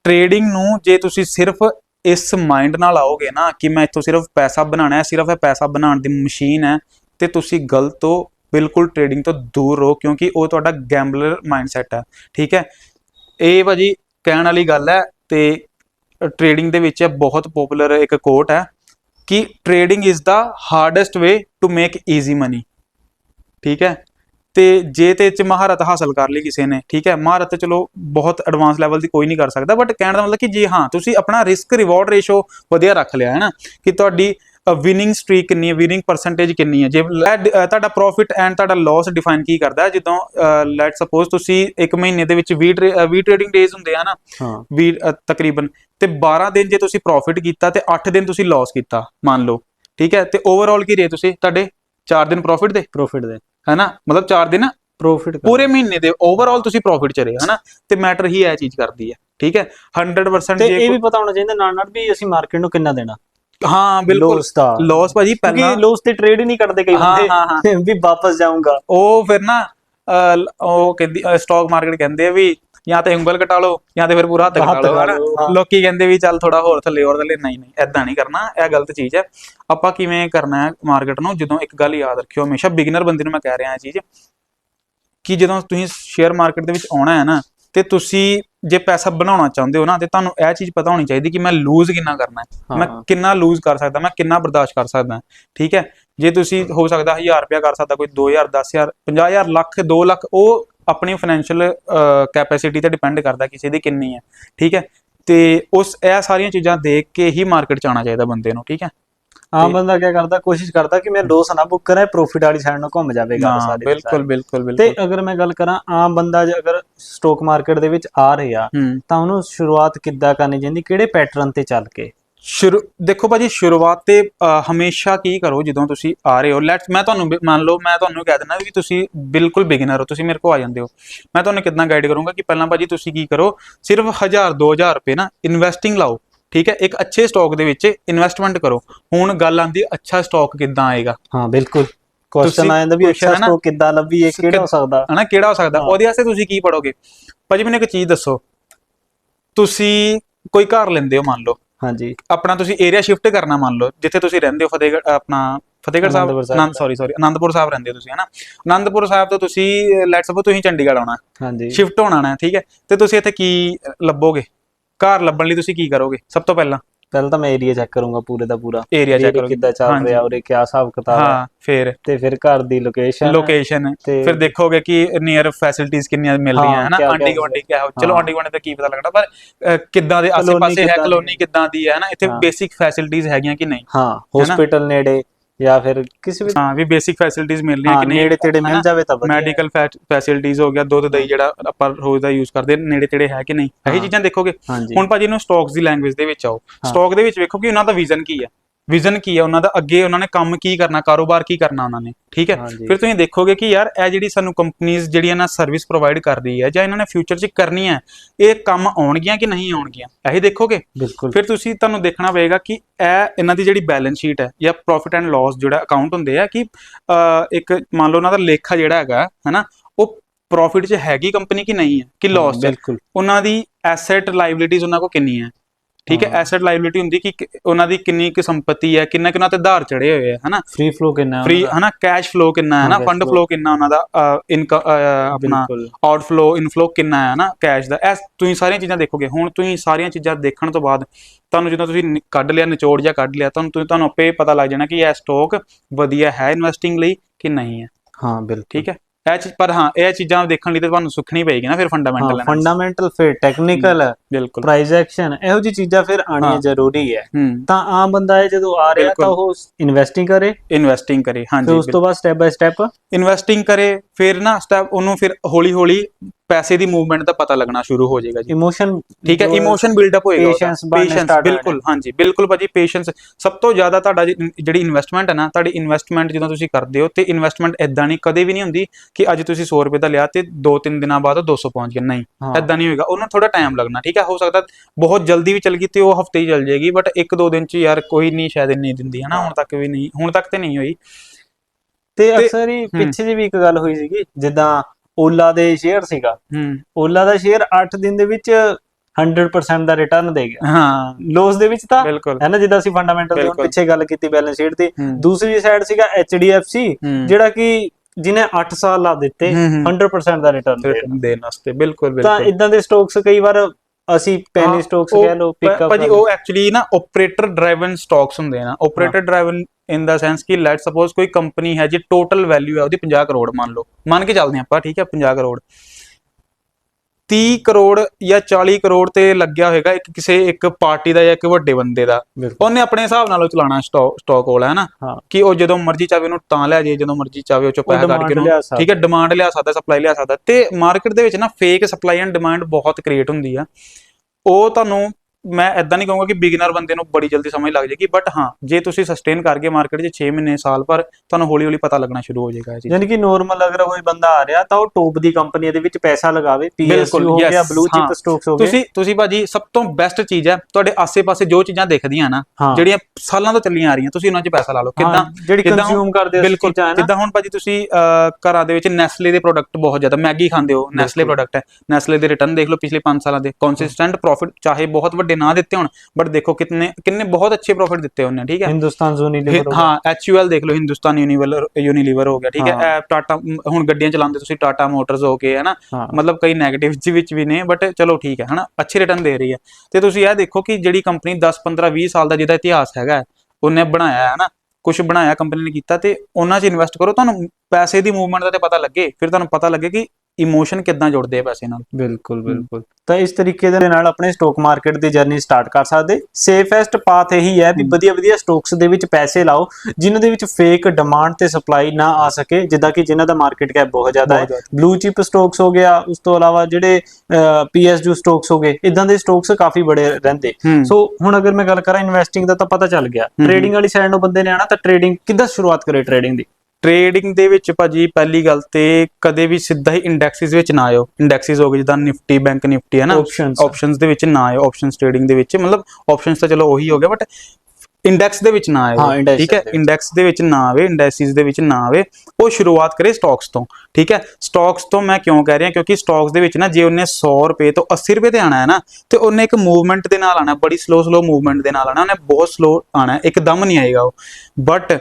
ਟ੍ਰੇਡਿੰਗ ਨੂੰ ਜੇ ਤੁਸੀਂ ਸਿਰਫ ਇਸ ਮਾਈਂਡ ਨਾਲ ਆਓਗੇ ਨਾ ਕਿ ਮੈਂ ਇੱਥੋਂ ਸਿਰਫ ਪੈਸਾ ਬਣਾਉਣਾ ਹੈ, ਸਿਰਫ ਇਹ ਪੈਸਾ ਬਣਾਉਣ ਦੀ ਮਸ਼ੀਨ ਹੈ, ਤੇ ਤੁਸੀਂ ਗਲਤ ਹੋ ਬਿਲਕੁਲ ਟ੍ਰੇਡਿੰਗ ਤੋਂ ਦੂਰ ਰਹੋ, ਕਿਉਂਕਿ ਉਹ ਤੁਹਾਡਾ ਗੈਂਬਲਰ ਮਾਈਂਡਸੈਟ ਹੈ, ਠੀਕ ਹੈ? ਇਹ ਭਾਜੀ ਕਹਿਣ ਵਾਲੀ ਗੱਲ ਹੈ, ਤੇ ਟ੍ਰੇਡਿੰਗ ਦੇ ਵਿੱਚ ਬਹੁਤ ਪਪੂਲਰ ਇੱਕ ਕੋਟ ਹੈ ਕਿ trading is the hardest way to make easy money ਠੀਕ ਹੈ? ਤੇ ਜੇ ਤੇ ਚ ਮਹਾਰਤ ਹਾਸਲ ਕਰ ਲਈ ਕਿਸੇ ਨੇ ਠੀਕ ਹੈ? ਮਹਾਰਤ ਚਲੋ ਬਹੁਤ ਐਡਵਾਂਸ ਲੈਵਲ ਦੀ ਕੋਈ ਨਹੀਂ ਕਰ ਸਕਦਾ ਬਟ ਕਹਿਣ ਦਾ ਮਤਲਬ ਕਿ ਜੀ ਹਾਂ ਤੁਸੀਂ ਆਪਣਾ ਰਿਸਕ ਰਿਵਾਰਡ ਰੇਸ਼ੋ ਵਧੀਆ ਰੱਖ ਲਿਆ ਹੈ ਨਾ? ਕਿ ਤੁਹਾਡੀ ਵਿਨਿੰਗ ਸਟ੍ਰੀਕ ਕਿੰਨੀ ਹੈ ਵਿਨਿੰਗ ਪਰਸੈਂਟੇਜ ਕਿੰਨੀ ਹੈ? ਜੇ ਤੁਹਾਡਾ ਪ੍ਰੋਫਿਟ ਐਂਡ ਤੁਹਾਡਾ ਲਾਸ ਡਿਫਾਈਨ ਕੀ ਕਰਦਾ? ਜਦੋਂ ਲੈਟ ਸਪੋਜ਼ ਤੁਸੀਂ ਇੱਕ ਮਹੀਨੇ ਦੇ ਵਿੱਚ 20 20 ਟ੍ਰੇਡਿੰਗ ਡੇਜ਼ ਹੁੰਦੇ ਆ ਨਾ? ਹਾਂ। 20 ਅ, ਤਕਰੀਬਨ ਤੇ 12 ਦਿਨ ਜੇ ਤੁਸੀਂ ਪ੍ਰੋਫਿਟ ਕੀਤਾ ਤੇ 8 ਦਿਨ ਤੁਸੀਂ ਲਾਸ ਕੀਤਾ ਮੰਨ ਲਓ ਠੀਕ ਹੈ? ਤੇ ਓਵਰਆਲ ਕੀ ਰਹੇ ਤੁਸੀਂ? ਤੁਹਾਡੇ 4 ਦਿਨ ਪ੍ਰੋਫਿਟ ਦੇ? ਪ੍ਰੋਫਿਟ ਦੇ। ਹੈਨਾ? ਮਤਲਬ 4 ਦਿਨ ਪ੍ਰੋਫਿਟ ਪੂਰੇ ਮਹੀਨੇ ਦੇ ਓਵਰਆਲ ਤੁਸੀਂ ਪ੍ਰੋਫਿਟ ਚ ਰਹੇ ਹਨਾ? ਤੇ ਮੈਟਰ ਹੀ ਇਹ ਚੀਜ਼ ਕਰਦੀ ਹੈ ਠੀਕ ਹੈ? 100% ਤੇ ਇਹ ਵੀ ਪਤਾ ਹੋਣਾ ਚਾਹੀਦਾ ਨਾਲ ਨਾਲ ਵੀ ਅਸੀਂ ਮਾਰਕੀਟ ਨੂੰ ਕਿੰਨਾ ਦੇਣਾ। ਹਾਂ ਬਿਲਕੁਲ। ਲੋਸ ਦਾ। ਲਾਸ ਭਾਜੀ ਪਹਿਲਾਂ ਕਿਉਂਕਿ ਲੋਸ ਤੇ ਟ੍ਰੇਡ ਹੀ ਨਹੀਂ ਕਰਦੇ ਕਈ ਬੰਦੇ। ਵੀ ਵਾਪਸ ਜਾਊਂਗਾ। ਉਹ ਫਿਰ ਨਾ ਉਹ ਕਹਿੰਦੀ ਸਟਾਕ ਮਾਰਕੀਟ ਕਹਿੰਦੇ ਆ ਵੀ ਜਾਂ ਤੇ ਉਂਗਲ ਕਟਾ ਲਓ ਜਾਂ ਤੇ ਫਿਰ ਪੂਰਾ ਹੱਥ ਕਟਾ ਲਓ ਹਨਾ। ਲੋਕੀ ਕਹਿੰਦੇ ਵੀ ਚੱਲ ਥੋੜਾ ਹੋਰ ਥੱਲੇ ਹੋਰ ਥੱਲੇ ਨਹੀਂ ਨਹੀਂ ਐਦਾਂ ਨਹੀਂ ਕਰਨਾ ਇਹ ਗਲਤ ਚੀਜ਼ ਹੈ। ਆਪਾਂ ਕਿਵੇਂ ਕਰਨਾ ਹੈ ਮਾਰਕੀਟ ਨੂੰ? ਜਦੋਂ ਇੱਕ ਗੱਲ ਯਾਦ ਰੱਖਿਓ ਹਮੇਸ਼ਾ ਬਿਗਨਰ ਬੰਦੇ ਨੂੰ ਮੈਂ ਕਹਿ ਰਿਹਾ ਇਹ ਚੀਜ਼ ਕਿ ਜਦੋਂ ਤੁਸੀਂ ਸ਼ੇਅਰ ਮਾਰਕੀਟ ਦੇ ਵਿੱਚ ਆਉਣਾ ਹੈ ਨਾ ਤੇ ਤੁਸੀਂ ਜੇ ਪੈਸਾ ਬਣਾਉਣਾ ਚਾਹੁੰਦੇ ਹੋ ਨਾ ਤੇ ਤੁਹਾਨੂੰ ਇਹ ਚੀਜ਼ ਪਤਾ ਹੋਣੀ ਚਾਹੀਦੀ ਕਿ ਮੈਂ ਲੂਜ਼ ਕਿੰਨਾ ਕਰਨਾ ਹੈ। ਮੈਂ। ਕਿੰਨਾ ਲੂਜ਼ ਕਰ ਸਕਦਾ ਮੈਂ ਕਿੰਨਾ ਬਰਦਾਸ਼ਤ ਕਰ ਸਕਦਾ ਠੀਕ ਹੈ? ਜੇ ਤੁਸੀਂ ਹੋ ਸਕਦਾ 1000 ਰੁਪਇਆ ਕਰ ਸਕਦਾ ਕੋਈ 2000 10000 50000 ਲੱਖ 2 ਲੱਖ ਉਹ ਆਪਣੀ ਫਾਈਨੈਂਸ਼ੀਅਲ ਕੈਪੈਸਿਟੀ ਤੇ ਡਿਪੈਂਡ ਕਰਦਾ ਕਿਸੇ ਦੀ ਕਿੰਨੀ ਹੈ ਠੀਕ ਹੈ? ਤੇ ਉਸ ਇਹ ਸਾਰੀਆਂ ਚੀਜ਼ਾਂ ਦੇਖ ਕੇ ਹੀ ਮਾਰਕੀਟ ਚ ਆਉਣਾ ਚਾਹੀਦਾ ਬੰਦੇ ਨੂੰ ਠੀਕ ਹੈ? ਆਮ ਬੰਦਾ ਕੀ ਕਰਦਾ ਕੋਸ਼ਿਸ਼ ਕਰਦਾ ਕਿ ਮੈਂ ਲੋਸ ਨਾ ਬੁੱਕ ਕਰਾਂ ਪ੍ਰੋਫਿਟ ਵਾਲੀ ਸਾਈਡ ਨੂੰ ਘੁੰਮ ਜਾਵੇਗਾ ਸਾਰੇ ਬਿਲਕੁਲ ਸਾਰੇ। ਬਿਲਕੁਲ ਤੇ ਬਿਲਕੁਲ। ਅਗਰ ਮੈਂ ਗੱਲ ਕਰਾਂ ਆਮ ਬੰਦਾ ਜੇ ਅਗਰ ਸਟਾਕ ਮਾਰਕੀਟ ਦੇ ਵਿੱਚ ਆ ਰਿਹਾ ਤਾਂ ਉਹਨੂੰ ਸ਼ੁਰੂਆਤ ਕਿੱਦਾਂ ਕਰਨੀ ਚਾਹੀਦੀ ਕਿਹੜੇ ਪੈਟਰਨ ਤੇ ਚੱਲ ਕੇ? ਸ਼ੁਰੂ ਦੇਖੋ ਭਾਜੀ ਸ਼ੁਰੂਆਤ ਤੇ ਹਮੇਸ਼ਾ ਕੀ ਕਰੋ ਜਦੋਂ ਤੁਸੀਂ ਆ ਰਹੇ ਹੋ ਲੈਟਸ ਮੈਂ ਤੁਹਾਨੂੰ ਮੰਨ ਲਓ ਮੈਂ ਤੁਹਾਨੂੰ ਕਹਿ ਦਿੰਦਾ ਵੀ ਤੁਸੀਂ ਬਿਲਕੁਲ ਬਿਗਨਰ ਹੋ ਤੁਸੀਂ ਮੇਰੇ ਕੋਲ ਆ ਜਾਂਦੇ ਹੋ। ਮੈਂ ਤੁਹਾਨੂੰ ਕਿਦਾਂ ਗਾਈਡ ਕਰੂੰਗਾ ਕਿ ਪਹਿਲਾਂ ਭਾਜੀ ਤੁਸੀਂ ਕੀ ਕਰੋ ਸਿਰਫ 1000 2000 ਰੁਪਏ ਨਾ ਇਨਵੈਸਟਿੰਗ ਲਾਓ ਠੀਕ ਹੈ? ਇੱਕ ਅੱਛੇ ਸਟਾਕ ਦੇ ਵਿੱਚ ਇਨਵੈਸਟਮੈਂਟ ਕਰੋ। ਹੁਣ ਗੱਲ ਆਂਦੀ ਅੱਛਾ ਸਟਾਕ ਕਿੱਦਾਂ ਆਏਗਾ? ਹਾਂ ਬਿਲਕੁਲ। ਕੁਐਸਚਨ ਆ ਜਾਂਦਾ ਵੀ ਅੱਛਾ ਸਟਾਕ ਕਿੱਦਾਂ ਲੱਭੀਏ ਕਿਹੜਾ ਹੋ ਸਕਦਾ? ਹਨਾ ਕਿਹੜਾ ਹੋ। ਸਕਦਾ। ਉਹਦੇ ਵਾਸਤੇ ਤੁਸੀਂ ਕੀ ਪੜੋਗੇ ਭਾਜੀ ਮੈਨੂੰ ਇੱਕ ਚੀਜ਼ ਦੱਸੋ। ਤੁਸੀਂ ਕੋਈ ਘਰ ਲੈਂਦੇ ਹੋ ਮੰਨ ਲਓ ਹਾਂਜੀ। ਆਪਣਾ ਤੁਸੀਂ ਏਰੀਆ ਸ਼ਿਫਟ ਕਰਨਾ ਮੰਨ ਲਓ ਜਿੱਥੇ ਤੁਸੀਂ ਰਹਿੰਦੇ ਹੋ ਫਤਿਹਗੜ੍ਹ ਆਪਣਾ ਫਤਿਹਗੜ੍ਹ ਸਾਹਿਬ। ਆਨੰਦ ਸੌਰੀ ਸੌਰੀ ਆਨੰਦਪੁਰ ਸਾਹਿਬ ਰਹਿੰਦੇ ਹੋ ਤੁਸੀਂ ਹਨਾ? ਆਨੰਦਪੁਰ ਸਾਹਿਬ ਤੋਂ ਤੁਸੀਂ ਲੈਟਸ ਸਪੋ ਤੁਸੀਂ ਚੰਡੀਗੜ੍ਹ ਆਉਣਾ ਹਾਂਜੀ। ਸ਼ਿਫਟ ਹੋਣਾ ਨਾ ਠੀਕ ਹੈ? ਤੇ ਤੁਸੀਂ ਇੱਥੇ ਕੀ ਲੱਭੋਗੇ? ਘਰ ਲੱਭਣ ਲਈ ਤੁਸੀਂ ਕੀ ਕਰੋਗੇ ਸਭ ਤੋਂ ਪਹਿਲਾਂ? ਪਹਿਲਾਂ ਤਾਂ ਮੈਂ ਏਰੀਆ ਚੈੱਕ ਕਰੂੰਗਾ ਪੂਰੇ ਦਾ ਪੂਰਾ। ਏਰੀਆ ਚੈੱਕ ਕਰੋਗੇ। ਕਿੱਦਾਂ ਚੱਲ। ਰਿਹਾ ਉਰੇ ਕਿਆ ਹਿਸਾਬ ਕਿਤਾਬ ਹੈ। ਫਿਰ। ਤੇ ਫਿਰ ਘਰ ਦੀ ਲੋਕੇਸ਼ਨ ਲੋਕੇਸ਼ਨ ਫਿਰ ਦੇਖੋਗੇ ਕਿ ਨੀਅਰ ਫੈਸਿਲਿਟੀਆਂ ਕਿੰਨੀਆਂ ਮਿਲ ਰਹੀਆਂ ਹਾਂ, ਹੈ ਨਾ ਕਿਆ- ਆਂਡੀ ਗਵਾਂਡੀ ਕਿਆ ਚਲੋ। ਆਂਡੀ ਗਵਾਂਡੀ ਦਾ ਕੀ ਪਤਾ ਲੱਗਣਾ ਪਰ ਕਿੱਦਾਂ ਦੇ ਆਸੇ-ਪਾਸੇ ਹੈ ਕਲੋਨੀ ਕਿੱਦਾਂ ਦੀ ਹੈ ਨਾ ਇੱਥੇ। ਬੇਸਿਕ ਫੈਸਿਲਿਟੀਆਂ ਹੈਗੀਆਂ ਕਿ ਨਹੀਂ? ਹਾਂ ਹਸਪੀਟਲ ਨੇੜੇ ਜਾਂ ਫਿਰ ਕਿਸੇ ਵੀ ਹਾਂ ਵੀ ਬੇਸਿਕ ਫੈਸਿਲਿਟੀਆਂ ਮਿਲ ਰਹੀਆਂ ਕਿ ਨਹੀਂ? ਨੇੜੇ ਤੇੜੇ ਮਿਲ? ਜਾਵੇ ਤਾਂ ਵਧੀਆ। ਮੈਡੀਕਲ ਫੈਸਿਲਿਟੀਆਂ ਹੋ ਗਿਆ ਦੁੱਧ ਦਹੀਂ ਜਿਹੜਾ ਆਪਾਂ ਰੋਜ਼ ਦਾ ਯੂਜ਼ ਕਰਦੇ ਨੇੜੇ ਤੇੜੇ ਹੈ ਕਿ ਨਹੀਂ? ਇਹੀ। ਚੀਜ਼ਾਂ ਦੇਖੋਗੇ। ਹੁਣ ਭਾਜੀ ਨੂੰ ਸਟਾਕਸ ਦੀ ਲੈਂਗੁਏਜ ਦੇ ਵਿੱਚ ਆਓ। ਸਟਾਕ ਦੇ ਵਿੱਚ ਵੇਖੋ ਕਿ ਉਹਨਾਂ ਦਾ ਵਿਜ਼ਨ ਕੀ ਹੈ। ਵਿਜ਼ਨ ਕੀ ਹੈ ਉਹਨਾਂ ਦਾ ਅੱਗੇ ਉਹਨਾਂ ਨੇ ਕੰਮ ਕੀ ਕਰਨਾ ਕਾਰੋਬਾਰ ਕੀ ਕਰਨਾ ਉਹਨਾਂ ਨੇ ਠੀਕ ਹੈ। ਫਿਰ ਤੁਸੀਂ ਦੇਖੋਗੇ ਕਿ ਯਾਰ ਇਹ ਜਿਹੜੀ ਸਾਨੂੰ ਕੰਪਨੀਆਂ ਜਿਹੜੀਆਂ ਨਾ ਸਰਵਿਸ ਪ੍ਰੋਵਾਈਡ ਕਰ ਰਹੀ ਹੈ ਜਾਂ ਇਹਨਾਂ ਨੇ ਫਿਊਚਰ 'ਚ ਕਰਨੀ ਹੈ ਇਹ ਕੰਮ ਆਉਣਗੀਆਂ ਕਿ ਨਹੀਂ ਆਉਣਗੀਆਂ? ਇਹੀ ਦੇਖੋਗੇ? ਫਿਰ ਤੁਸੀਂ ਤੁਹਾਨੂੰ ਦੇਖਣਾ ਪਏਗਾ ਕਿ ਇਹ ਇਹਨਾਂ ਦੀ ਜਿਹੜੀ ਬੈਲੈਂਸ ਸ਼ੀਟ ਹੈ ਜਾਂ ਪ੍ਰੋਫਿਟ ਐਂਡ ਲਾਸ ਜਿਹੜਾ ਅਕਾਊਂਟ ਹੁੰਦੇ ਆ ਕਿ ਇੱਕ ਮੰਨ ਲਓ ਉਹਨਾਂ ਦਾ ਲੇਖਾ ਜਿਹੜਾ ਹੈਗਾ ਹੈਨਾ ਉਹ ਪ੍ਰੋਫਿਟ 'ਚ ਹੈਗੀ ਕੰਪਨੀ ਕਿ ਨਹੀਂ ਹੈ ਕਿ ਲਾਸ 'ਚ? ਉਹਨਾਂ ਦੀ ਐਸੈਟ ਲਾਇਬਿਲਿਟੀਜ਼ ਉਹਨਾਂ ਕੋਲ ਕਿੰਨੀ ਹੈ? ਠੀਕ ਹੈ। ਐਸੈਟ ਲਾਇਬਿਲਿਟੀ ਹੁੰਦੀ ਕਿ ਉਹਨਾਂ ਦੀ ਕਿੰਨੀ ਕੁ ਸੰਪਤੀ ਹੈ ਕਿੰਨਾ ਕਿੰਨਾ ਤੇ ਧਾਰ ਚੜੇ ਹੋਏ ਆ ਹਨਾ? ਫ੍ਰੀ ਫਲੋ ਕਿੰਨਾ ਫ੍ਰੀ? ਹਨਾ ਕੈਸ਼ ਫਲੋ ਕਿੰਨਾ ਹੈ ਨਾ ਫੰਡ। ਫਲੋ ਕਿੰਨਾ ਉਹਨਾਂ ਦਾ ਇਨਕਮ ਆਪਣਾ ਬਿਲਕੁਲ। ਆਊਟਫਲੋ ਇਨਫਲੋ ਕਿੰਨਾ ਹੈ ਨਾ ਕੈਸ਼ ਦਾ? ਇਹ ਤੁਸੀਂ ਸਾਰੀਆਂ ਚੀਜ਼ਾਂ ਦੇਖੋਗੇ। ਹੁਣ ਤੁਸੀਂ ਸਾਰੀਆਂ ਚੀਜ਼ਾਂ ਦੇਖਣ ਤੋਂ ਬਾਅਦ ਤੁਹਾਨੂੰ ਜਦੋਂ ਤੁਸੀਂ ਕੱਢ ਲਿਆ ਨਿਚੋੜ ਜਾਂ ਕੱਢ ਲਿਆ ਤੁਹਾਨੂੰ ਤੁਸੀਂ- ਤੁਹਾਨੂੰ ਆਪੇ ਪਤਾ ਲੱਗ ਜਾਣਾ ਕਿ ਇਹ ਸਟਾਕ ਵਧੀਆ ਹੈ ਇਨਵੈਸਟਿੰਗ ਲਈ ਕਿ ਨਹੀਂ ਹੈ। ਹਾਂ ਬਿਲਕੁਲ। ਠੀਕ ਹੈ? ਇਹ ਚੀਜ਼ ਪਰ ਹਾਂ ਇਹ ਚੀਜ਼ਾਂ ਦੇਖਣ ਲਈ ਤਾਂ ਤੁਹਾਨੂੰ ਸੁੱਖਣੀ ਪਏਗੀ ਨਾ ਫਿਰ ਫੰਡਾਮੈਂਟਲ ਹਾਂ ਫੰਡਾਮੈਂਟਲ ਫਿਰ ਟੈਕਨੀਕਲ ਬਿਲਕੁਲ। ਪ੍ਰਾਈਸ ਐਕਸ਼ਨ ਇਹੋ ਜੀ ਚੀਜ਼ਾਂ ਫਿਰ ਆਣੀਆਂ ਹਾਂ। ਜ਼ਰੂਰੀ ਹੈ। ਹੂੰ। ਤਾਂ ਆਮ ਬੰਦਾ ਇਹ ਜਦੋਂ ਆ ਰਿਹਾ ਤਾਂ ਉਹ ਇਨਵੈਸਟਿੰਗ ਕਰੇ? ਇਨਵੈਸਟਿੰਗ ਕਰੇ ਫਿਰ ਹਾਂਜੀ ਉਸ ਤੋਂ ਬਾਅਦ ਸਟੈਪ ਬਾਈ ਸਟੈਪ ਇਨਵੈਸਟਿੰਗ ਕਰੇ ਫਿਰ ਨਾ ਸਟੈਪ ਉਹਨੂੰ ਫਿਰ ਹੌਲੀ ਹੌਲੀ ਪੈਸੇ ਦੀ ਮੂਵਮੈਂਟ ਦਾ ਪਤਾ ਲੱਗਣਾ ਸ਼ੁਰੂ ਹੋ ਜਾਏਗਾ ਜੀ। ਇਮੋਸ਼ਨ ਠੀਕ ਹੈ ਇਮੋਸ਼ਨ ਬਿਲਡ ਅਪ ਹੋਏਗਾ ਪੇਸ਼ੈਂਸ ਬਿਲਕੁਲ ਹਾਂਜੀ ਬਿਲਕੁਲ ਭਾਜੀ ਪੇਸ਼ੈਂਸ ਸਭ ਤੋਂ ਜ਼ਿਆਦਾ ਤੁਹਾਡਾ ਜਿਹੜੀ ਇਨਵੈਸਟਮੈਂਟ ਹੈ ਨਾ ਤੁਹਾਡੀ ਇਨਵੈਸਟਮੈਂਟ ਜਦੋਂ ਤੁਸੀਂ ਕਰਦੇ ਹੋ ਤੇ ਇਨਵੈਸਟਮੈਂਟ ਇਦਾਂ ਨਹੀਂ ਕਦੇ ਵੀ ਨਹੀਂ ਹੁੰਦੀ ਕਿ ਅੱਜ ਤੁਸੀਂ 100 ਰੁਪਏ ਦਾ ਲਿਆ ਤੇ 2-3 ਦਿਨਾਂ ਬਾਅਦ ਉਹ 200 ਪਹੁੰਚ ਗਿਆ। ਨਹੀਂ। ਇਦਾਂ ਨਹੀਂ ਹੋਏਗਾ। ਉਹਨੂੰ ਥੋੜਾ ਟਾਈਮ ਲੱਗਣਾ ਠੀਕ ਹੈ ਹੋ ਸਕਦਾ ਬਹੁਤ ਜਲਦੀ ਵੀ ਚੱਲ ਗਈ ਤੇ ਉਹ ਹਫ਼ਤੇ ਹੀ ਚੱਲ ਜਾਏਗੀ ਬਟ 1-2 ਦਿਨ ਚ ਯਾਰ ਕੋਈ ਨਹੀਂ ਸ਼ਾਇਦ ਇੰਨੀ ਦਿੰਦੀ ਹੈ ਨਾ ਹੁਣ ਤੱਕ ਵੀ ਨਹੀਂ ਹੁਣ ਤੱਕ ਤੇ ਨਹੀਂ ਹੋਈ। ਤੇ- ਅਕਸਰ ਹੀ ਪਿੱਛੇ ਜੀ ਵੀ ਇੱਕ ਗੱਲ ਹੋਈ ਸੀਗੀ ਜਿੱਦਾਂ ਓਲਾ ਦੇ ਸ਼ੇਅਰ ਸੀਗਾ। ਹੂੰ। ਓਲਾ ਦਾ ਸ਼ੇਅਰ 8 ਦਿਨ ਦੇ ਵਿੱਚ 100% ਦਾ ਰਿਟਰਨ ਦੇ ਗਿਆ। ਹਾਂ। ਲੋਸ ਦੇ ਵਿੱਚ ਤਾਂ ਹੈ ਨਾ ਜਿੱਦਾਂ ਅਸੀਂ ਫੰਡਾਮੈਂਟਲ ਦੇ। ਪਿੱਛੇ ਗੱਲ ਕੀਤੀ ਬੈਲੈਂਸ ਸ਼ੀਟ ਦੀ। ਦੂਸਰੀ ਸਾਈਡ ਸੀਗਾ HDFC। ਜਿਹੜਾ ਕਿ ਜਿਹਨੇ 8 ਸਾਲ ਲਾ ਦਿੱਤੇ ਹੂੰ, ਹੂੰ। 100% ਦਾ ਰਿਟਰਨ ਦੇਣ ਵਾਸਤੇ। ਬਿਲਕੁਲ ਤਾਂ ਬਿਲਕੁਲ। ਇਦਾਂ ਦੇ ਸਟਾਕਸ ਕਈ ਵਾਰ ਅਸੀਂ ਪੈਨੀ ਸਟਾਕਸ ਕਹਿ ਲਓ ਪ- ਪਿਕ ਭਾਜੀ ਉਹ ਐਕਚੁਅਲੀ ਨਾ ਆਪਰੇਟਰ ਡਰਾਈਵਨ ਸਟਾਕਸ ਹੁੰਦੇ ਆ ਨਾ। Operator driven in the sense ਕਿ ਲੈਟ ਸਪੋਜ਼ ਕੋਈ ਕੰਪਨੀ ਹੈ ਜੀ ਟੋਟਲ ਵੈਲਿਊ ਹੈ ਉਹਦੀ 50 ਕਰੋੜ ਮੰਨ ਲਓ। ਮੰਨ ਕੇ ਚੱਲਦੇ ਆਪਾਂ ਠੀਕ ਹੈ 50 ਕਰੋੜ। 30 ਕਰੋੜ ਜਾਂ 40 ਕਰੋੜ ਤੇ ਲੱਗਿਆ ਹੋਏਗਾ ਇੱਕ ਕਿਸੇ ਇੱਕ ਪਾਰਟੀ ਦਾ ਜਾਂ ਇੱਕ ਵੱਡੇ ਬੰਦੇ ਦਾ। ਉਹਨੇ ਆਪਣੇ ਹਿਸਾਬ ਨਾਲ ਉਹ ਚਲਾਣਾ ਸਟਾਕ ਵਾਲਾ ਹੈ। ਨਾ ਕਿ ਉਹ ਜਦੋਂ ਮਰਜ਼ੀ ਚਾਵੇ ਉਹਨੂੰ ਤਾਂ ਲੈ ਜੇ ਜਦੋਂ ਮਰਜ਼ੀ ਚਾਵੇ ਉਹ ਚੋਂ ਪੈਸਾ ਕੱਢ ਕੇ ਉਹਨੂੰ। ਠੀਕ ਹੈ ਡਿਮਾਂਡ ਲਿਆ ਸਕਦਾ ਸਪਲਾਈ ਲਿਆ ਸਕਦਾ। ਤੇ ਮਾਰਕੀਟ ਦੇ ਵਿੱਚ ਨਾ ਫੇਕ ਸਪਲਾਈ ਐਂਡ ਡਿਮਾਂਡ ਬਹੁਤ ਕ੍ਰੀਏਟ ਹੁੰਦੀ ਆ। ਉਹ ਤੁਹਾਨੂੰ ਮੈਂ ਇਦਾਂ ਨਹੀਂ ਕਹੂੰਗਾ ਕਿ ਬਿਗਨਰ ਬੰਦੇ ਨੂੰ ਬੜੀ ਜਲਦੀ ਸਮਝ ਲੱਗ ਜਾਏਗੀ ਬਟ ਹਾਂ ਜੇ ਤੁਸੀਂ ਸਸਟੇਨ ਕਰਕੇ ਮਾਰਕੀਟ 'ਚ 6 ਮਹੀਨੇ ਸਾਲ ਪਰ ਤੁਹਾਨੂੰ ਹੌਲੀ ਹੌਲੀ ਪਤਾ ਲੱਗਣਾ ਸ਼ੁਰੂ ਹੋ ਜਾਏਗਾ ਇਹ ਚੀਜ਼। ਯਾਨੀ ਕਿ ਨੋਰਮਲ ਅਗਰ ਕੋਈ ਬੰਦਾ ਆ ਰਿਹਾ ਤਾਂ ਉਹ ਟੋਪ ਦੀ ਕੰਪਨੀ ਦੇ ਵਿੱਚ ਪੈਸਾ ਲਗਾਵੇ ਬਿਲਕੁਲ, ਪੀਐਸਯੂ ਹੋ ਗਿਆ ਬਲੂ ਚਿਪ। ਸਟਾਕਸ ਹੋ। ਗਏ। ਤੁਸੀਂ ਤੁਸੀਂ ਭਾਜੀ ਸਭ ਤੋਂ ਬੈਸਟ ਚੀਜ਼ ਹੈ ਤੁਹਾਡੇ ਆਸੇ-ਪਾਸੇ ਜੋ ਚੀਜ਼ਾਂ ਦਿਖਦੀਆਂ ਨਾ ਜਿਹੜੀਆਂ ਸਾਲਾਂ ਤੋਂ ਚੱਲੀਆਂ ਆ ਰਹੀਆਂ ਤੁਸੀਂ ਉਹਨਾਂ 'ਚ ਪੈਸਾ ਲਾ ਲਓ। ਕਿੱਦਾਂ ਜਿਹੜੀ ਕੰਜ਼ਿਊਮ ਕਰਦੇ ਬਿਲਕੁਲ। ਹੈ ਨਾ। ਜਿੱਦਾਂ ਹੁਣ ਭਾਜੀ ਤੁਸੀਂ ਘਰਾਂ ਦੇ ਵਿੱਚ ਨੈਸਲੇ ਦੇ ਪ੍ਰੋਡਕਟ ਬਹੁਤ ਜ਼ਿਆਦਾ ਮੈਗੀ ਖਾਂਦੇ ਹੋ ਨੈਸਲੇ ਬਿਲਕੁਲ। ਪ੍ਰੋਡਕਟ ਹੈ। ਨੈਸਲੇ ਦੇ ਰਿਟਰਨ ਦੇਖ ਲਓ ਪਿਛਲੇ 5 ਸਾਲਾਂ ਦੇ ਕੰਸਿਸਟੈਂਟ ਪ੍ਰੋਫਿਟ ਚਾਹੇ ਬਹੁਤ ਵੱਡੇ ਨਾ ਦਿੱਤੇ ਹੋਣ ਬਟ ਦੇਖੋ ਕਿੰਨੇ ਕਿੰਨੇ ਬਹੁਤ ਅੱਛੇ ਪ੍ਰੋਫਿਟ ਦਿੱਤੇ ਉਹਨੇ ਠੀਕ ਹੈ? ਹਿੰਦੁਸਤਾਨ ਜ਼ੋਨੀ ਹਿ- ਐਚਯੂਐਲ ਦੇਖ ਲਓ ਹਿੰਦੁਸਤਾਨ ਯੂਨੀਵਰ ਯੂਨੀਲੀਵਰ ਹੋ ਗਿਆ ਠੀਕ ਹੈ? ਟਾਟਾ ਹੁਣ ਗੱਡੀਆਂ ਚਲਾਉਂਦੇ ਤੁਸੀਂ ਟਾਟਾ ਮੋਟਰਸ ਹੋ ਗਏ ਹੈ ਨਾ? ਮਤਲਬ ਕਈ 네ਗੇਟਿਵ ਚ ਵਿੱਚ ਵੀ ਨੇ ਬਟ ਚਲੋ ਠੀਕ ਹੈ ਹਨਾ? ਅੱਛੇ ਰਿਟਰਨ ਦੇ ਰਹੀ ਹੈ। ਤੇ ਤੁਸੀਂ ਇਹ ਦੇਖੋ ਕਿ ਜਿਹੜੀ ਕੰਪਨੀ 10 15 20 ਸਾਲ ਦਾ ਜਿਹਦਾ ਇਤਿਹਾਸ ਹੈਗਾ ਉਹਨੇ ਬਣਾਇਆ ਹੈ ਨਾ? ਕੁਝ ਬਣਾਇਆ ਕੰਪਨੀ ਨੇ ਕੀਤਾ ਤੇ ਉਹਨਾਂ 'ਚ ਇਨਵੈਸਟ ਕਰੋ ਤੁਹਾਨੂੰ ਪੈਸੇ ਦੀ ਮੂਵਮੈਂਟ ਦਾ ਤੇ ਪਤਾ ਲੱਗੇ ਫਿਰ ਤੁਹਾਨੂੰ ਪਤਾ ਲੱਗੇ ਕਿ ਇਮੋਸ਼ਨ ਕਿੱਦਾਂ ਜੁੜਦੇ ਆ ਪੈਸੇ ਨਾਲ? ਬਿਲਕੁਲ ਬਿਲਕੁਲ। ਤਾਂ ਇਸ ਤਰੀਕੇ ਦੇ ਨਾਲ ਆਪਣੇ ਸਟਾਕ ਮਾਰਕੀਟ ਦੀ ਜਰਨੀ ਸਟਾਰਟ ਕਰ ਸਕਦੇ। ਸੇਫੈਸਟ ਪਾਥ ਇਹੀ ਹੈ ਵੀ ਵਧੀਆ ਵਧੀਆ ਸਟਾਕਸ ਦੇ ਵਿੱਚ ਪੈਸੇ ਲਾਓ ਜਿਨ੍ਹਾਂ ਦੇ ਵਿੱਚ ਫੇਕ ਡਿਮਾਂਡ ਤੇ ਸਪਲਾਈ ਨਾ ਆ ਸਕੇ ਜਿੱਦਾਂ ਕਿ ਜਿਨ੍ਹਾਂ ਦਾ ਮਾਰਕੀਟ ਕੈਪ ਬਹੁਤ ਜ਼ਿਆਦਾ ਹੈ। ਬਲੂ ਚਿਪ ਸਟਾਕਸ ਹੋ ਗਿਆ ਉਸ ਤੋਂ ਇਲਾਵਾ ਜਿਹੜੇ ਪੀਐਸਯੂ ਸਟਾਕਸ ਹੋ ਗਏ ਇਦਾਂ ਦੇ ਸਟਾਕਸ ਕਾਫੀ ਬੜੇ ਰਹਿੰਦੇ। ਸੋ ਹੁਣ ਅਗਰ ਮੈਂ ਗੱਲ ਕਰਾਂ ਇਨਵੈਸਟਿੰਗ ਦਾ ਤਾਂ ਪਤਾ ਚੱਲ ਗਿਆ। ਟ੍ਰੇਡਿੰਗ ਵਾਲੀ ਸਾਈਡ ਨੂੰ ਬੰਦੇ ਨੇ ਆਣਾ ਤਾਂ ਟ੍ਰੇਡਿੰਗ ਕਿੱਦਾਂ ਸ਼ੁਰੂਆਤ ਕਰੇ ਟ੍ਰੇਡਿੰਗ ਦੀ? ਟ੍ਰੇਡਿੰਗ ਦੇ ਵਿੱਚ ਭਾਜੀ ਪਹਿਲੀ ਗੱਲ ਤੇ ਕਦੇ ਵੀ ਸਿੱਧਾ ਹੀ ਇੰਡੈਕਸਿਸ ਵਿੱਚ ਨਾ ਆਇਓ। ਇੰਡੈਕਸਿਸ ਹੋ ਗਏ ਜਿੱਦਾਂ ਨਿਫਟੀ ਬੈਂਕ ਨਿਫਟੀ ਹੈ ਨਾ? ਆਪਸ਼ਨਸ ਦੇ ਵਿੱਚ ਨਾ ਆਇਓ ਆਪਸ਼ਨਸ ਟ੍ਰੇਡਿੰਗ ਦੇ ਵਿੱਚ। ਮਤਲਬ ਆਪਸ਼ਨਸ ਤਾਂ ਚਲੋ ਉਹੀ ਹੋ ਗਿਆ ਬਟ ਇੰਡੈਕਸ ਦੇ ਵਿੱਚ ਨਾ ਆਇਓ। ਠੀਕ ਹੈ। ਇੰਡੈਕਸ ਦੇ ਵਿੱਚ ਨਾ ਆਵੇ ਇੰਡੈਸਿਸ ਦੇ ਵਿੱਚ ਨਾ ਆਵੇ ਉਹ ਸ਼ੁਰੂਆਤ ਕਰੇ ਸਟਾਕਸ ਤੋਂ। ਠੀਕ ਹੈ? ਸਟਾਕਸ ਤੋਂ ਮੈਂ ਕਿਉਂ ਕਹਿ ਰਿਹਾ? ਕਿਉਂਕਿ ਸਟਾਕਸ ਦੇ ਵਿੱਚ ਨਾ ਜੇ ਉਹਨੇ 100 ਰੁਪਏ ਤੋਂ 80 ਰੁਪਏ ਤੇ ਆਣਾ ਹੈ ਨਾ ਤੇ ਉਹਨੇ ਇੱਕ ਮੂਵਮੈਂਟ ਦੇ ਨਾਲ ਆਣਾ ਬੜੀ ਸਲੋ ਸਲੋ ਮੂਵਮੈਂਟ ਦੇ ਨਾਲ ਆਣਾ ਉਹਨੇ ਬਹੁਤ ਸਲੋ ਆਣਾ ਇੱਕਦਮ ਨਹੀਂ ਆਏਗਾ ਉਹ। ਬਟ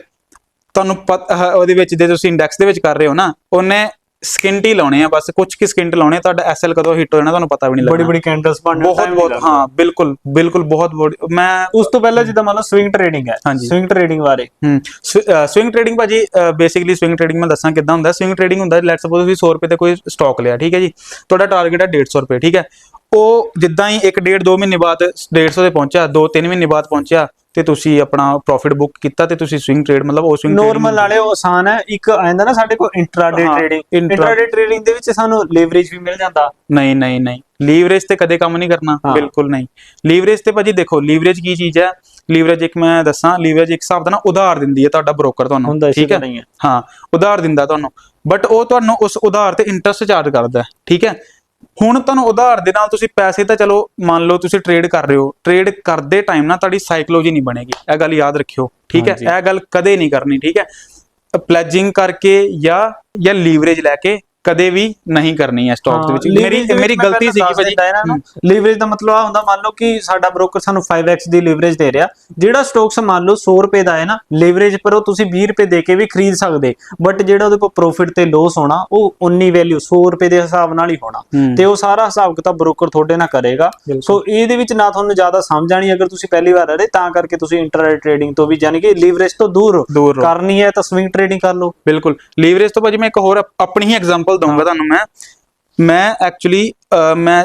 ਤੁਹਾਨੂੰ ਪਤਾ ਉਹਦੇ ਵਿੱਚ ਜੇ ਤੁਸੀਂ ਇੰਡੈਕਸ ਦੇ ਵਿੱਚ ਕਰ ਰਹੇ ਹੋ ਨਾ ਉਹਨੇ ਸਕਿੰਟ ਹੀ ਲਾਉਣੇ ਆ ਬਸ ਕੁਝ ਕੀ ਸਕਿੰਟ ਲਾਉਣੇ ਆ, ਤੁਹਾਡਾ ਐਸਐਲ ਕਦੋਂ ਹਿੱਟ ਹੋ ਜਾਣਾ ਤੁਹਾਨੂੰ ਪਤਾ ਵੀ ਨਹੀਂ ਬੜੀ ਲੱਗਣਾ। ਬੜੀ ਕੈਂਡਲਸ ਬਣਨ ਬਹੁਤ ਬਹੁਤ ਹਾਂ ਬਿਲਕੁਲ ਬਿਲਕੁਲ ਬਹੁਤ ਮੈਂ ਉਸ ਤੋਂ ਪਹਿਲਾਂ ਜਿੱਦਾਂ ਮੰਨ ਲਓ ਸਵਿੰਗ ਟ੍ਰੇਡਿੰਗ ਹੈ। ਸਵਿੰਗ ਟ੍ਰੇਡਿੰਗ ਬਾਰੇ। ਹੂੰ ਸਵਿੰਗ ਟ੍ਰੇਡਿੰਗ ਭਾਜੀ ਬੇਸਿਕਲੀ ਸਵਿੰਗ ਟ੍ਰੇਡਿੰਗ ਮੈਂ ਦੱਸਾਂ ਕਿੱਦਾਂ ਹੁੰਦਾ। ਸਵਿੰਗ ਟ੍ਰੇਡਿੰਗ ਹੁੰਦਾ ਲੈਟਸ ਸਪੋਜ਼ ਤੁਸੀਂ 100 ਰੁਪਏ ਤੇ ਕੋਈ ਸਟਾਕ ਲਿਆ ਠੀਕ ਹੈ ਜੀ। ਤੁਹਾਡਾ ਟਾਰਗੇਟ ਹੈ 150 ਰੁਪਏ ਠੀਕ ਹੈ। ਉਹ ਜਿੱਦਾਂ ਹੀ 1 1.5 2 ਮਹੀਨੇ ਬਾਅਦ 150 ਤੇ ਪਹੁੰਚਿਆ 2 3 ਮਹੀਨੇ ਬਾਅਦ ਪਹੁੰਚਿਆ ਤੇ ਤੁਸੀਂ ਆਪਣਾ ਪ੍ਰੋਫਿਟ ਬੁੱਕ ਕੀਤਾ ਤੇ ਤੁਸੀਂ ਸਵਿੰਗ ਟ੍ਰੇਡ ਮਤਲਬ ਉਹ ਸਵਿੰਗ ਨੋਰਮਲ ਵਾਲੇ ਉਹ ਆਸਾਨ ਹੈ ਇੱਕ ਆਂਦਾ ਨਾ ਸਾਡੇ ਕੋਲ ਇੰਟਰਾਡੇ ਟ੍ਰੇਡਿੰਗ ਇੰਟਰਾਡੇ ਟ੍ਰੇਡਿੰਗ ਦੇ ਵਿੱਚ ਸਾਨੂੰ ਲੈਵਰੇਜ ਵੀ ਮਿਲ ਜਾਂਦਾ। ਨਹੀਂ ਨਹੀਂ ਨਹੀਂ। ਲੀਵਰੇਜ ਤੇ ਕਦੇ ਕੰਮ ਨਹੀਂ ਕਰਨਾ। ਬਿਲਕੁਲ ਨਹੀਂ। ਲੀਵਰੇਜ ਤੇ ਭਾਜੀ ਦੇਖੋ ਲੀਵਰੇਜ ਕੀ ਚੀਜ਼ ਹੈ? ਲੀਵਰੇਜ ਇੱਕ ਮੈਂ ਦੱਸਾਂ ਲੀਵਰੇਜ ਇੱਕ ਹਿਸਾਬ ਦਾ ਨਾ ਉਧਾਰ ਦਿੰਦੀ ਹੈ ਤੁਹਾਡਾ ਬ੍ਰੋਕਰ ਤੁਹਾਨੂੰ ਠੀਕ ਹੈ? ਹੀ ਉਧਾਰ ਦਿੰਦਾ ਤੁਹਾਨੂੰ। ਬਟ ਉਹ ਤੁਹਾਨੂੰ ਉਸ ਉਧਾਰ ਤੇ ਇੰਟਰਸਟ ਚਾਰਜ ਕਰਦਾ ਠੀਕ ਹੈ? ਹੁਣ ਤੁਹਾਨੂੰ ਉਧਾਰ ਦੇ ਨਾਲ ਤੁਸੀਂ ਪੈਸੇ ਤਾਂ ਚਲੋ ਮੰਨ ਲਓ ਤੁਸੀਂ ਟ੍ਰੇਡ ਕਰ ਰਹੇ ਹੋ ਟ੍ਰੇਡ ਕਰਦੇ ਟਾਈਮ ਨਾ ਤੁਹਾਡੀ ਸਾਈਕੋਲੋਜੀ ਨਹੀਂ ਬਣੇਗੀ। ਇਹ ਗੱਲ ਯਾਦ ਰੱਖਿਓ ਠੀਕ ਹੈ। ਇਹ ਗੱਲ ਕਦੇ ਨਹੀਂ ਕਰਨੀ ਠੀਕ ਹੈ? ਪਲੇਜਿੰਗ ਕਰਕੇ ਜਾਂ ਜਾਂ ਲੀਵਰੇਜ ਲੈ ਕੇ ਕਦੇ ਵੀ ਨਹੀਂ ਕਰਨੀ ਹੈ ਸਟਾਕ ਦੇ ਵਿੱਚ ਮੇਰੀ ਮੇਰੀ ਗਲਤੀ ਸੀ ਕਿ ਭਾਜੀ। ਲੀਵਰੇਜ ਦਾ ਮਤਲਬ ਆ ਹੁੰਦਾ ਮੰਨ ਲਓ ਕਿ ਸਾਡਾ ਬ੍ਰੋਕਰ ਸਾਨੂੰ 5x ਦੀ ਲੀਵਰੇਜ ਦੇ ਰਿਹਾ। ਜਿਹੜਾ ਸਟਾਕਸ ਮੰਨ ਲਓ 100 ਰੁਪਏ ਦਾ ਹੈ ਨਾ ਲੀਵਰੇਜ ਪਰ ਉਹ ਤੁਸੀਂ 20 ਰੁਪਏ ਦੇ ਕੇ ਵੀ ਖਰੀਦ ਸਕਦੇ। ਬਟ ਜਿਹੜਾ ਉਹਦੇ ਕੋਲ ਪ੍ਰੋਫਿਟ ਤੇ ਲੋਸ ਹੋਣਾ ਉਹ ਉਨੀ ਵੈਲਿਊ 100 ਰੁਪਏ ਦੇ ਹਿਸਾਬ ਨਾਲ ਹੀ ਹੋਣਾ। ਤੇ ਉਹ ਸਾਰਾ ਹਿਸਾਬ ਕਿਤਾਬ ਬ੍ਰੋਕਰ ਤੁਹਾਡੇ ਨਾਲ ਕਰੇਗਾ। ਸੋ ਇਹਦੇ ਵਿੱਚ ਨਾ ਤੁਹਾਨੂੰ ਜ਼ਿਆਦਾ ਸਮਝ ਆਣੀ ਅਗਰ ਤੁਸੀਂ ਪਹਿਲੀ ਵਾਰ ਆ ਰਹੇ ਤਾਂ ਕਰਕੇ ਤੁਸੀਂ ਇੰਟਰਨੈਟ ਟ੍ਰੇਡਿੰਗ ਤੋਂ ਵੀ ਯਾਨੀ ਕਿ ਲੀਵਰੇਜ ਤੋਂ ਦੂਰ ਕਰਨੀ ਹੈ ਤਾਂ ਸਵਿੰਗ ਟ੍ਰੇਡਿੰਗ ਕਰ ਲਓ। ਬਿਲਕੁਲ। ਲੀਵਰੇਜ ਤੋਂ ਭਾਜੀ ਮੈਂ ਇੱਕ ਹੋਰ ਆਪ- ਆਪਣੀ ਹੀ ਐਗਜ਼ਾਮਪਲ ਦਊਂਗਾ ਤੁਹਾਨੂੰ ਮੈਂ। ਮੈਂ ਐਕਚੁਅਲੀ ਮੈਂ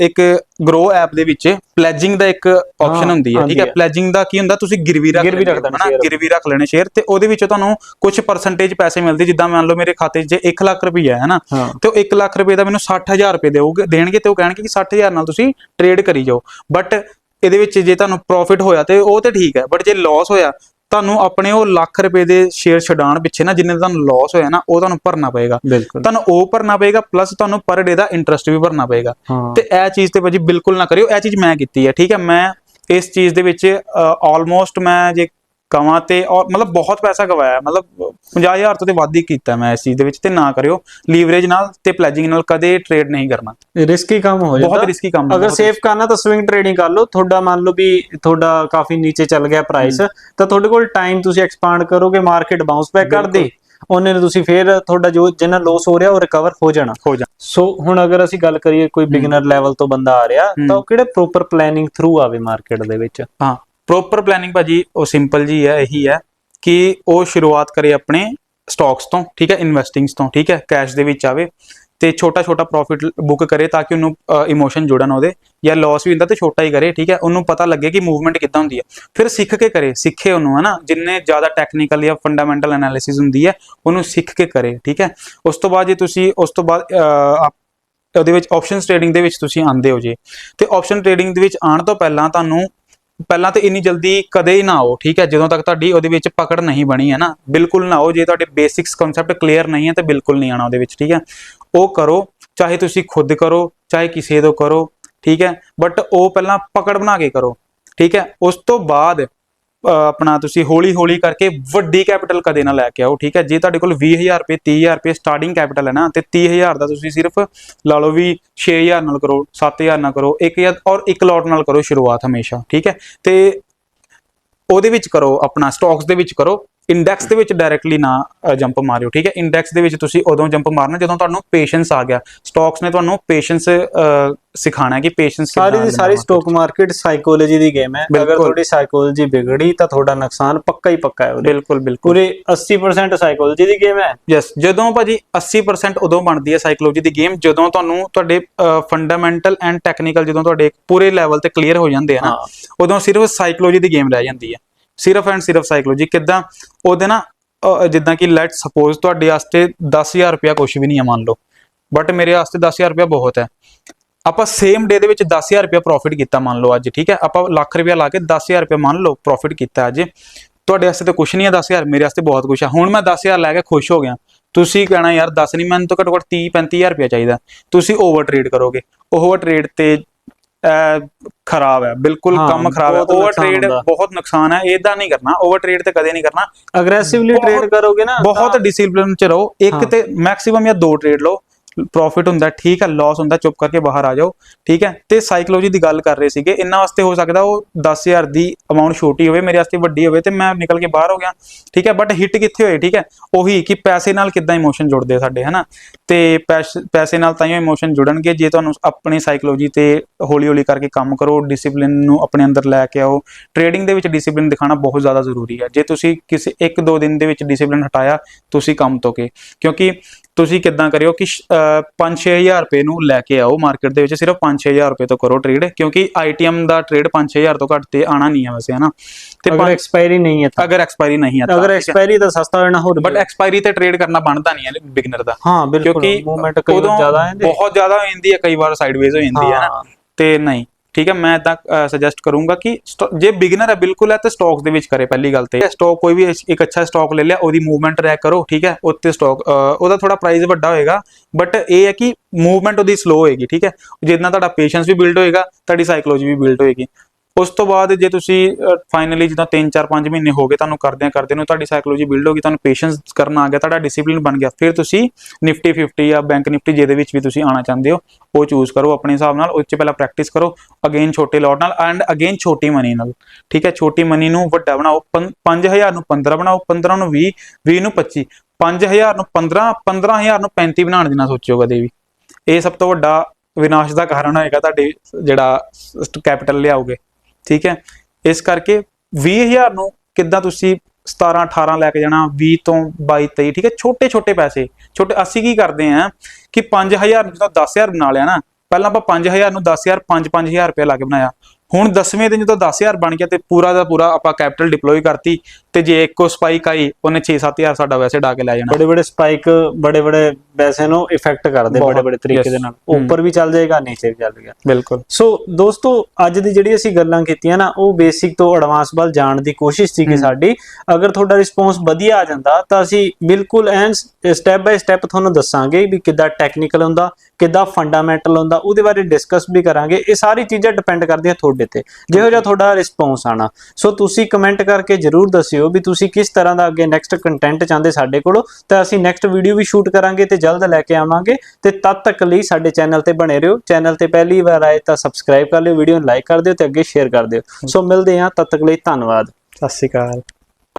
ਇੱਕ ਗਰੋ ਐਪ ਦੇ ਵਿੱਚ ਪਲੇਜਿੰਗ ਦਾ ਇੱਕ ਆਪਸ਼ਨ ਹੁੰਦੀ ਹੈ ਠੀਕ ਹੈ। ਪਲੇਜਿੰਗ ਦਾ ਕੀ ਹੁੰਦਾ? ਤੁਸੀਂ ਗਿਰਵੀ ਰੱਖ ਗਿਰਵੀ ਰੱਖ ਹੋ, ਦੇਣਾ। ਗਿਰਵੀ ਰੱਖ ਲੈਣੇ ਸ਼ੇਅਰ ਤੇ ਉਹਦੇ ਵਿੱਚੋਂ ਤੁਹਾਨੂੰ ਕੁਝ ਪਰਸੈਂਟੇਜ ਪੈਸੇ ਮਿਲਦੇ ਜਿੱਦਾਂ ਮੰਨ ਲਓ ਮੇਰੇ ਖਾਤੇ 'ਚ 1 ਲੱਖ ਰੁਪਈਆ ਹੈ ਨਾ ਤੇ ਉਹ 1 ਲੱਖ ਰੁਪਏ ਦਾ ਮੈਨੂੰ 60000 ਰੁਪਏ ਦੇਉਗੇ ਦੇਣਗੇ ਤੇ ਉਹ ਕਹਿਣਗੇ ਕਿ 60000 ਨਾਲ ਤੁਸੀਂ ਟ੍ਰੇਡ ਕਰੀ ਜਾਓ। ਬਟ ਇਹਦੇ ਵਿੱਚ ਜੇ ਤੁਹਾਨੂੰ ਪ੍ਰੋਫਿਟ ਹੋਇਆ ਤੇ ਉਹ ਤੇ ਠੀਕ ਹੈ ਬਟ ਜੇ ਲਾਸ ਹੋਇਆ ਤੁਹਾਨੂੰ ਆਪਣੇ ਉਹ ਲੱਖ ਰੁਪਏ ਦੇ ਸ਼ੇਅਰ ਛਡਾਣ ਪਿੱਛੇ ਨਾ ਜਿੰਨੇ ਤੁਹਾਨੂੰ ਲਾਸ ਹੋਇਆ ਨਾ ਉਹ ਤੁਹਾਨੂੰ ਭਰਨਾ ਪਏਗਾ। ਤੁਹਾਨੂੰ ਉਹ ਭਰਨਾ ਪਏਗਾ ਪਲੱਸ ਤੁਹਾਨੂੰ ਪਰ ਡੇ ਦਾ ਇੰਟਰਸਟ ਵੀ ਭਰਨਾ ਪਏਗਾ। ਤੇ ਇਹ ਚੀਜ਼ ਤੇ ਭਾਜੀ ਬਿਲਕੁਲ ਨਾ ਕਰਿਓ ਇਹ ਚੀਜ਼ ਮੈਂ ਕੀਤੀ ਹੈ ਠੀਕ ਹੈ? ਮੈਂ ਇਸ ਚੀਜ਼ ਦੇ ਵਿੱਚ ਆਲਮੋਸਟ ਮੈਂ ਜੇ ਕਵਾਂ ਤੇ ਔਰ ਮਤਲਬ ਬਹੁਤ ਪੈਸਾ ਗਵਾਇਆ ਮਤਲਬ 50000 ਤੋਂ ਤੇ ਵੱਧ ਹੀ ਕੀਤਾ ਮੈਂ ਇਸ ਚੀਜ਼ ਦੇ ਵਿੱਚ ਤੇ ਨਾ ਕਰਿਓ ਲੀਵਰੇਜ ਨਾਲ ਤੇ ਪਲੇਜਿੰਗ ਨਾਲ ਕਦੇ ਟ੍ਰੇਡ ਨਹੀਂ ਕਰਨਾ। ਰਿਸਕੀ ਕੰਮ ਹੋ ਜਾਂਦਾ। ਬਹੁਤ ਰਿਸਕੀ ਕੰਮ ਹੈ ਅਗਰ ਸੇਫ ਕਰਨਾ ਤਾਂ ਸਵਿੰਗ ਟ੍ਰੇਡਿੰਗ ਕਰ ਲਓ। ਤੁਹਾਡਾ ਮੰਨ ਲਓ ਵੀ ਤੁਹਾਡਾ ਕਾਫੀ ਨੀਚੇ ਚੱਲ ਗਿਆ ਪ੍ਰਾਈਸ ਤਾਂ ਤੁਹਾਡੇ ਕੋਲ ਟਾਈਮ ਤੁਸੀਂ ਐਕਸਪਾਂਡ ਕਰੋਗੇ ਮਾਰਕੀਟ ਬਾਉਂਸ ਬੈਕ ਕਰ ਦੇ। ਉਹਨੇ ਨੂੰ ਤੁਸੀਂ ਫੇਰ ਤੁਹਾਡਾ ਜੋ ਜਿੰਨਾ ਲੋਸ ਹੋ ਰਿਹਾ ਉਹ ਰਿਕਵਰ ਹੋ ਜਾਣਾ। ਹੋ ਜਾ ਸੋ ਹੁਣ ਅਗਰ ਅਸੀਂ ਗੱਲ ਕਰੀਏ ਕੋਈ ਬਿਗਨਰ ਲੈਵਲ ਤੋਂ ਬੰਦਾ ਆ ਰਿਹਾ ਤਾਂ ਉਹ ਕਿਹੜੇ ਪ੍ਰੋਪਰ ਪਲੈਨਿੰਗ ਥਰੂ ਆਵੇ ਮਾਰਕੀਟ ਦੇ ਵਿੱਚ? ਹਾਂ। ਪ੍ਰੋਪਰ ਪਲੈਨਿੰਗ ਭਾਜੀ, ਉਹ ਸਿੰਪਲ ਜੀ ਹੈ, ਇਹੀ ਹੈ ਕਿ ਉਹ ਸ਼ੁਰੂਆਤ ਕਰੇ ਆਪਣੇ ਸਟਾਕਸ ਤੋਂ, ਠੀਕ ਹੈ ਇਨਵੈਸਟਿੰਗਸ ਤੋਂ, ਠੀਕ ਹੈ ਕੈਸ਼ ਦੇ ਵਿੱਚ ਆਵੇ ਤੇ ਛੋਟਾ ਛੋਟਾ ਪ੍ਰੋਫਿਟ ਬੁੱਕ ਕਰੇ ਤਾਂ ਕਿ ਉਹਨੂੰ ਇਮੋਸ਼ਨ ਜੁੜਨ ਉਹਦੇ ਜਾਂ ਲਾਸ ਵੀ ਹੁੰਦਾ ਤੇ ਛੋਟਾ ਹੀ ਕਰੇ, ਠੀਕ ਹੈ, ਉਹਨੂੰ ਪਤਾ ਲੱਗੇ ਕਿ ਮੂਵਮੈਂਟ ਕਿੱਦਾਂ ਹੁੰਦੀ ਹੈ। ਫਿਰ ਸਿੱਖ ਕੇ ਕਰੇ, ਸਿੱਖੇ ਉਹਨੂੰ, ਹਨਾ, ਜਿੰਨੇ ਜ਼ਿਆਦਾ ਟੈਕਨੀਕਲ ਜਾਂ ਫੰਡਾਮੈਂਟਲ ਐਨਾਲਿਸਿਸ ਹੁੰਦੀ ਹੈ, ਉਹਨੂੰ ਸਿੱਖ ਕੇ ਕਰੇ, ਠੀਕ ਹੈ। ਉਸ ਤੋਂ ਬਾਅਦ ਜੇ ਤੁਸੀਂ, ਉਸ ਤੋਂ ਬਾਅਦ ਉਹਦੇ ਵਿੱਚ ਆਪਸ਼ਨਸ ਟ੍ਰੇਡਿੰਗ ਦੇ ਵਿੱਚ ਤੁਸੀਂ ਆਂਦੇ ਹੋ ਜੇ। ਤੇ ਆਪਸ਼ਨ ਟ੍ਰੇਡਿੰਗ ਦੇ ਵਿੱਚ ਆਉਣ ਤੋਂ ਪਹਿਲਾਂ ਤੁਹਾਨੂੰ ਪਹਿਲਾਂ ਤੇ ਇੰਨੀ ਜਲਦੀ ਕਦੇ ਹੀ ਨਾ ਆਓ, ਠੀਕ ਹੈ? ਜਦੋਂ ਤੱਕ ਤੁਹਾਡੀ ਉਹਦੇ ਵਿੱਚ ਪਕੜ ਨਹੀਂ ਬਣੀ ਹੈ ਨਾ, ਬਿਲਕੁਲ ਨਾ ਆਓ। ਜੇ ਤੁਹਾਡੇ ਬੇਸਿਕਸ ਕਨਸੈਪਟ ਕਲੀਅਰ ਨਹੀਂ ਹੈ ਤੇ ਬਿਲਕੁਲ ਨਹੀਂ ਆਣਾ ਉਹਦੇ ਵਿੱਚ, ਠੀਕ ਹੈ? ਉਹ ਕਰੋ, ਚਾਹੇ ਤੁਸੀਂ ਖੁਦ ਕਰੋ, ਚਾਹੇ ਕਿਸੇ ਤੋਂ ਕਰੋ, ਠੀਕ ਹੈ? ਬਟ ਉਹ ਪਹਿਲਾਂ ਪਕੜ ਬਣਾ ਕੇ ਕਰੋ, ਠੀਕ ਹੈ? ਉਸ ਤੋਂ ਬਾਅਦ ਆਪਣਾ ਤੁਸੀਂ ਹੌਲੀ ਹੌਲੀ ਕਰਕੇ ਵੱਡੀ ਕੈਪੀਟਲ ਕਦੇ ਨਾ ਲੈ ਕੇ ਆਓ, ਠੀਕ ਹੈ? ਜੇ ਤੁਹਾਡੇ ਕੋਲ 20000 ਰੁਪਏ 30000 ਰੁਪਏ ਸਟਾਰਟਿੰਗ ਕੈਪੀਟਲ ਹੈ ਨਾ, ਤੇ 30000 ਦਾ ਤੁਸੀਂ ਸਿਰਫ ਲਾ ਲਓ ਵੀ 6000 ਨਾਲ ਕਰੋ 7000 ਨਾਲ ਕਰੋ 1000 ਔਰ ਇੱਕ ਲੋਟ ਨਾਲ ਕਰੋ ਸ਼ੁਰੂਆਤ ਹਮੇਸ਼ਾ, ਠੀਕ ਹੈ? ਤੇ ਉਹਦੇ ਵਿੱਚ ਕਰੋ, ਆਪਣਾ ਸਟਾਕਸ ਦੇ ਵਿੱਚ ਕਰੋ ਇੰਡੈਕਸ ਦੇ ਵਿੱਚ ਡਾਇਰੈਕਟਲੀ ਨਾ ਜੰਪ ਮਾਰਿਓ ਠੀਕ ਹੈ? ਇੰਡੈਕਸ ਦੇ ਵਿੱਚ ਤੁਸੀਂ ਉਦੋਂ ਜੰਪ ਮਾਰਨਾ ਜਦੋਂ ਤੁਹਾਨੂੰ ਪੇਸ਼ੈਂਸ ਆ ਗਿਆ। ਸਟਾਕਸ ਨੇ ਤੁਹਾਨੂੰ ਪੇਸ਼ੈਂਸ ਸਿਖਾਣਾ ਹੈ ਕਿ ਪੇਸ਼ੈਂਸ ਸਾਰੀ ਦੀ ਸਾਰੀ ਸਟਾਕ ਮਾਰਕੀਟ ਸਾਈਕੋਲੋਜੀ ਦੀ ਗੇਮ ਹੈ। ਅਗਰ। ਤੁਹਾਡੀ ਸਾਈਕੋਲੋਜੀ ਵਿਗੜੀ ਤਾਂ ਤੁਹਾਡਾ ਨੁਕਸਾਨ ਪੱਕਾ ਹੀ ਪੱਕਾ ਹੈ ਬਿਲਕੁਲ ਬਿਲਕੁਲ। ਪੂਰੇ 80% ਸਾਈਕੋਲੋਜੀ ਦੀ ਗੇਮ ਹੈ। ਯੈਸ ਜਦੋਂ ਭਾਜੀ 80% ਉਦੋਂ ਬਣਦੀ ਹੈ ਸਾਈਕੋਲੋਜੀ ਦੀ ਗੇਮ ਜਦੋਂ ਤੁਹਾਨੂੰ ਤੁਹਾਡੇ ਫੰਡਾਮੈਂਟਲ ਐਂਡ ਟੈਕਨੀਕਲ ਜਦੋਂ ਤੁਹਾਡੇ ਪੂਰੇ ਲੈਵਲ ਤੇ ਕਲੀਅਰ ਹੋ ਜਾਂਦੇ ਆ ਨਾ ਉਦੋਂ ਸਿਰਫ ਸਾਈਕੋਲੋਜੀ ਦੀ ਗੇਮ ਰਹਿ ਜਾਂਦੀ ਹੈ। ਸਿਰਫ ਐਂਡ ਸਿਰਫ ਸਾਈਕੋਲੋਜੀ ਕਿੱਦਾਂ? ਉਹਦੇ ਨਾ ਜਿੱਦਾਂ ਕਿ ਲੈਟ ਸਪੋਜ਼ ਤੁਹਾਡੇ ਵਾਸਤੇ 10000 ਰੁਪਇਆ ਕੁਝ ਵੀ ਨਹੀਂ ਹੈ, ਮੰਨ ਲਓ। ਬਟ ਮੇਰੇ ਵਾਸਤੇ 10000 ਰੁਪਇਆ ਬਹੁਤ ਹੈ। ਆਪਾਂ ਸੇਮ ਡੇ ਦੇ ਵਿੱਚ 10000 ਰੁਪਇਆ ਪ੍ਰੋਫਿਟ ਕੀਤਾ, ਮੰਨ ਲਓ ਅੱਜ, ਠੀਕ ਹੈ? ਆਪਾਂ ਲੱਖ ਰੁਪਇਆ ਲਾ ਕੇ 10000 ਰੁਪਇਆ, ਮੰਨ ਲਓ ਪ੍ਰੋਫਿਟ ਕੀਤਾ ਅੱਜ। ਤੁਹਾਡੇ ਵਾਸਤੇ ਤਾਂ ਕੁਝ ਨਹੀਂ ਹੈ 10000 ਮੇਰੇ ਵਾਸਤੇ ਬਹੁਤ ਕੁਝ ਹੈ। ਹੁਣ ਮੈਂ 10000 ਲੈ ਕੇ ਖੁਸ਼ ਹੋ ਗਿਆ। ਤੁਸੀਂ ਕਹਿਣਾ, ਯਾਰ 10 ਨਹੀਂ, ਮੈਨੂੰ ਤਾਂ ਘੱਟੋ ਘੱਟ 30 35000 ਰੁਪਇਆ ਚਾਹੀਦਾ। ਤੁਸੀਂ ਓਵਰ ਟ੍ਰੇਡ ਕਰੋਗੇ। ਓਵਰ ਟ੍ਰੇਡ ਤੇ ਖਰਾਬ ਹੈ ਬਿਲਕੁਲ ਕੰਮ ਖਰਾਬ ਹੈ ਓਵਰ ਟ੍ਰੇਡ। ਬਹੁਤ ਨੁਕਸਾਨ ਹੈ ਇਹਦਾ ਨਹੀਂ ਕਰਨਾ ਓਵਰ ਟ੍ਰੇਡ ਤੇ ਕਦੇ ਨਹੀਂ ਕਰਨਾ ਅਗਰੈਸਿਵਲੀ ਟ੍ਰੇਡ ਕਰੋਗੇ ਨਾ ਬਹੁਤ ਡਿਸਪਲਿਨ ਚ ਰਹੋ ਇੱਕ। ਤੇ ਮੈਕਸਿਮਮ ਜਾਂ ਦੋ ਟ੍ਰੇਡ ਲਓ ਪ੍ਰੋਫਿਟ ਹੁੰਦਾ, ਠੀਕ ਹੈ ਲਾਸ ਹੁੰਦਾ, ਚੁੱਪ ਕਰਕੇ ਬਾਹਰ ਆ ਜਾਓ, ਠੀਕ ਹੈ। ਤੇ ਸਾਈਕੋਲੋਜੀ ਦੀ ਗੱਲ ਕਰ ਰਹੇ ਸੀਗੇ, ਇਹਨਾਂ ਵਾਸਤੇ ਹੋ ਸਕਦਾ ਉਹ 10000 ਦੀ ਅਮਾਉਂਟ ਛੋਟੀ ਹੋਵੇ, ਮੇਰੇ ਵਾਸਤੇ ਵੱਡੀ ਹੋਵੇ ਤੇ ਮੈਂ ਨਿਕਲ ਕੇ ਬਾਹਰ ਹੋ ਗਿਆ, ਠੀਕ ਹੈ। ਬਟ ਹਿੱਟ ਕਿੱਥੇ ਹੋਏ, ਠੀਕ ਹੈ, ਉਹੀ ਕਿ ਪੈਸੇ ਨਾਲ ਕਿੱਦਾਂ ਇਮੋਸ਼ਨ ਜੁੜਦੇ ਸਾਡੇ, ਹਨਾ। ਤੇ ਪੈਸ- ਪੈਸੇ ਨਾਲ ਤਾਂ ਹੀ ਇਮੋਸ਼ਨ ਜੁੜਨਗੇ, ਜੇ ਤੁਹਾਨੂੰ ਆਪਣੀ ਸਾਈਕੋਲੋਜੀ ਤੇ ਹੌਲੀ ਹੌਲੀ ਕਰਕੇ ਕੰਮ ਕਰੋ ਡਿਸਪਲਿਨ ਨੂੰ ਆਪਣੇ ਅੰਦਰ ਲੈ ਕੇ ਆਓ। ਟ੍ਰੇਡਿੰਗ ਦੇ ਵਿੱਚ ਡਿਸਪਲਿਨ ਦਿਖਾਣਾ ਬਹੁਤ ਜ਼ਿਆਦਾ ਜ਼ਰੂਰੀ ਹੈ। ਜੇ ਤੁਸੀਂ ਕਿਸੇ ਇੱਕ ਦੋ ਦਿਨ ਦੇ ਵਿੱਚ ਡਿਸਪਲਿਨ ਹਟਾਇਆ, ਤੁਸੀਂ ਕੰਮ ਤੋਂ ਕੇ ਕਿਉਂਕਿ ਤੁਸੀਂ ਕਿੱਦਾਂ ਕਰਿਓ ਕਿ 5-6000 ਰੁਪਏ ਨੂੰ ਲੈ ਕੇ ਆਓ ਮਾਰਕੀਟ ਦੇ ਵਿੱਚ ਸਿਰਫ 5-6000 ਰੁਪਏ ਤੋਂ ਕਰੋ ਟ੍ਰੇਡ ਕਿਉਂਕਿ ਆਈਟੀਐਮ ਦਾ ਟ੍ਰੇਡ 5-6000 ਤੋਂ ਘੱਟ ਤੇ ਆਣਾ ਨਹੀਂ ਹੈ ਵੈਸੇ ਹਨਾ ਤੇ ਅਗਰ ਐਕਸਪਾਇਰੀ ਨਹੀਂ ਹੈ ਤਾਂ। ਅਗਰ ਐਕਸਪਾਇਰੀ ਨਹੀਂ ਹੈ ਤਾਂ ਅਗਰ ਐਕਸਪਾਇਰੀ ਤਾਂ ਸਸਤਾ ਹੋਣਾ ਹੋਰ ਬਟ ਐਕਸਪਾਇਰੀ ਤੇ ਟ੍ਰੇਡ ਕਰਨਾ ਬਣਦਾ ਨਹੀਂ ਹੈ ਬਿਗਨਰ ਦਾ। ਹਾਂ ਬਿਲਕੁਲ। ਕਿਉਂਕਿ ਮੂਵਮੈਂਟ ਕਈ ਜ਼ਿਆਦਾ ਹੈ ਬਹੁਤ ਜ਼ਿਆਦਾ ਹੋ ਜਾਂਦੀ ਹੈ ਕਈ ਵਾਰ ਸਾਈਡਵੇਜ਼ ਹੋ ਜਾਂਦੀ ਹੈ ਨਾ? ਤੇ ਨਹੀਂ। ਠੀਕ ਹੈ, ਮੈਂ ਤਾਂ ਸੁਜੈਸਟ ਕਰੂੰਗਾ ਕਿ ਸਟੋ- ਜੇ ਬਿਗਨਰ ਹੈ, ਬਿਲਕੁਲ ਹੈ, ਤਾਂ ਸਟਾਕਸ ਦੇ ਵਿੱਚ ਕਰੇ ਪਹਿਲੀ ਗੱਲ ਤੇ। ਸਟਾਕ ਕੋਈ ਵੀ ਇੱਕ ਅੱਛਾ ਸਟਾਕ ਲੈ ਲਿਆ, ਉਹਦੀ ਮੂਵਮੈਂਟ ਟਰੈਕ ਕਰੋ, ਠੀਕ ਹੈ, ਉੱਤੇ ਸਟਾਕ ਉਹਦਾ ਥੋੜਾ ਪ੍ਰਾਈਸ ਵੱਡਾ ਹੋਏਗਾ ਬਟ ਇਹ ਹੈ ਕਿ ਮੂਵਮੈਂਟ ਉਹਦੀ ਸਲੋ ਹੋਏਗੀ, ਠੀਕ ਹੈ। ਜਿੰਨਾ ਤੁਹਾਡਾ ਪੇਸ਼ੈਂਸ ਵੀ ਬਿਲਡ ਹੋਏਗਾ, ਤੁਹਾਡੀ ਸਾਈਕੋਲੋਜੀ ਵੀ ਬਿਲਡ ਹੋਏਗੀ। ਉਸ ਤੋਂ ਬਾਅਦ ਜੇ ਤੁਸੀਂ ਫਾਈਨਲੀ ਜਿੱਦਾਂ 3 4 5 ਮਹੀਨੇ ਹੋ ਗਏ ਤੁਹਾਨੂੰ ਕਰਦਿਆਂ ਕਰਦੇ ਨੂੰ, ਤੁਹਾਡੀ ਸਾਈਕੋਲੋਜੀ ਬਿਲਡ ਹੋ ਗਈ, ਤੁਹਾਨੂੰ ਪੇਸ਼ੈਂਸ ਕਰਨਾ ਆ ਗਿਆ, ਤੁਹਾਡਾ ਡਿਸਪਲਿਨ ਬਣ ਗਿਆ, ਫਿਰ ਤੁਸੀਂ ਨਿਫਟੀ 50 ਜਾਂ ਬੈਂਕ ਨਿਫਟੀ ਜਿਹਦੇ ਵਿੱਚ ਵੀ ਤੁਸੀਂ ਆਣਾ ਚਾਹੁੰਦੇ ਹੋ, ਉਹ ਚੂਜ਼ ਕਰੋ ਆਪਣੇ ਹਿਸਾਬ ਨਾਲ, ਉਹ 'ਚ ਪਹਿਲਾਂ ਪ੍ਰੈਕਟਿਸ ਕਰੋ ਅਗੇਨ ਛੋਟੇ ਲੋਟ ਨਾਲ ਐਂਡ ਅਗੇਨ ਛੋਟੀ ਮਨੀ ਨਾਲ, ਠੀਕ ਹੈ, ਛੋਟੀ ਮਨੀ ਨੂੰ ਵੱਡਾ ਬਣਾਓ 5000 ਨੂੰ 15 ਬਣਾਓ 15 ਨੂੰ 20 20 ਨੂੰ 25 5000 ਨੂੰ 15 15000 ਨੂੰ 35 ਬਣਾਉਣ ਦੀ ਨਾ ਸੋਚਿਓ ਕਦੇ ਵੀ, ਇਹ ਸਭ ਤੋਂ ਵੱਡਾ ਵਿਨਾਸ਼ ਦਾ ਕਾਰਨ ਹੋਏਗਾ ਤੁਹਾਡੇ ਜਿਹੜਾ ਕੈਪੀਟਲ ਲਿਆਓਗੇ। ਠੀਕ ਹੈ? ਇਸ ਕਰਕੇ 20000 ਨੂੰ ਕਿੱਦਾਂ ਤੁਸੀਂ 17 18 ਲੈ ਕੇ ਜਾਣਾ 20 ਤੋਂ 22 23 ਠੀਕ ਹੈ? ਛੋਟੇ ਛੋਟੇ ਪੈਸੇ, ਛੋਟੇ, ਅਸੀਂ ਕੀ ਕਰਦੇ ਆਂ ਕਿ 5000 ਨੂੰ ਜਦੋਂ 10000 ਬਣਾ ਲਿਆ ਨਾ, ਪਹਿਲਾਂ ਆਪਾਂ 5000 ਨੂੰ 10000 5 5000 ਰੁਪਏ ਲਾ ਕੇ ਬਣਾਇਆ। ਹੁਣ 10ਵੇਂ ਦਿਨ ਜਦੋਂ 10000 ਬਣ ਗਿਆ ਤੇ ਪੂਰਾ ਦਾ ਪੂਰਾ ਆਪਾਂ ਕੈਪੀਟਲ ਡਿਪਲੋਏ ਕਰਤੀ ਤੇ ਜੇ ਇੱਕੋ ਸਪਾਈਕ ਆਈ ਉਹਨੇ 6-7000 ਸਾਡਾ ਵੈਸੇ ਡਾ ਕੇ ਲੈ ਜਾਣਾ। ਬੜੇ ਬੜੇ ਸਪਾਈਕ ਬੜੇ ਬੜੇ ਪੈਸੇ ਨੂੰ ਇਫੈਕਟ ਕਰਦੇ ਬੜੇ ਬੜੇ ਤਰੀਕੇ ਦੇ ਨਾਲ। ਉੱਪਰ ਵੀ ਚੱਲ ਜਾਏਗਾ ਨੀਚੇ ਵੀ ਚੱਲ ਜਾਏਗਾ। ਬਿਲਕੁਲ। ਸੋ ਦੋਸਤੋ ਅੱਜ ਦੀ ਜਿਹੜੀ ਅਸੀਂ ਗੱਲਾਂ ਕੀਤੀਆਂ ਨਾ ਉਹ ਬੇਸਿਕ ਤੋਂ ਐਡਵਾਂਸ ਵੱਲ ਜਾਣ ਦੀ ਕੋਸ਼ਿਸ਼ ਸੀ ਕਿ। ਸਾਡੀ। ਅਗਰ ਤੁਹਾਡਾ ਰਿਸਪੌਂਸ ਵਧੀਆ ਆ ਜਾਂਦਾ ਤਾਂ ਅਸੀਂ ਬਿਲਕੁਲ ਐਨ ਸਟੈਪ ਬਾਈ ਸਟੈਪ ਤੁਹਾਨੂੰ ਦੱਸਾਂਗੇ ਵੀ ਕਿੱਦਾਂ ਟੈਕਨੀਕਲ ਹੁੰਦਾ ਕਿੱਦਾਂ ਫੰਡਾਮੈਂਟਲ ਹੁੰਦਾ ਉਹਦੇ ਬਾਰੇ ਡਿਸਕਸ ਵੀ ਕਰਾਂਗੇ। ਇਹ ਸਾਰੀ ਚੀਜ਼ਾਂ ਡਿਪੈਂਡ ਕਰਦੀਆਂ ਤੁਹਾਡੇ ਤੇ। ਜਿਹੋ ਜਿਹਾ ਤੁਹਾਡਾ ਰਿਸਪੌਂਸ ਆਣਾ ਸੋ ਤੁਸੀਂ ਕਮੈਂਟ ਕਰਕੇ ਜਰੂਰ ਦੱਸਿਓ ਵੀ ਤੁਸੀਂ ਕਿਸ ਤਰ੍ਹਾਂ ਦਾ ਅੱਗੇ ਨੈਕਸਟ ਕੰਟੈਂਟ ਚਾਹੁੰਦੇ ਸਾਡੇ ਕੋਲੋਂ। ਤਾਂ ਅਸੀਂ ਨੈਕਸਟ ਵੀਡੀਓ ਵੀ ਸ਼ੂਟ ਕਰਾਂਗੇ ਤੇ ਜਲਦ ਲੈ ਕੇ ਆਵਾਂਗੇ। ਤੇ ਤਦ ਤੱਕ ਲਈ ਸਾਡੇ ਚੈਨਲ ਤੇ ਬਣੇ ਰਹੋ। ਚੈਨਲ ਤੇ ਪਹਿਲੀ ਵਾਰ ਆਏ ਤਾਂ ਸਬਸਕ੍ਰਾਈਬ ਕਰ ਲਿਓ ਵੀਡੀਓ ਨੂੰ ਲਾਈਕ ਕਰ ਦਿਓ ਤੇ ਅੱਗੇ ਸ਼ੇਅਰ ਕਰ ਦਿਓ। ਸੋ ਮਿਲਦੇ ਹਾਂ ਤਦ ਤੱਕ ਲਈ ਧੰਨਵਾਦ। ਸਤਿ ਸ਼੍ਰੀ ਅਕਾਲ।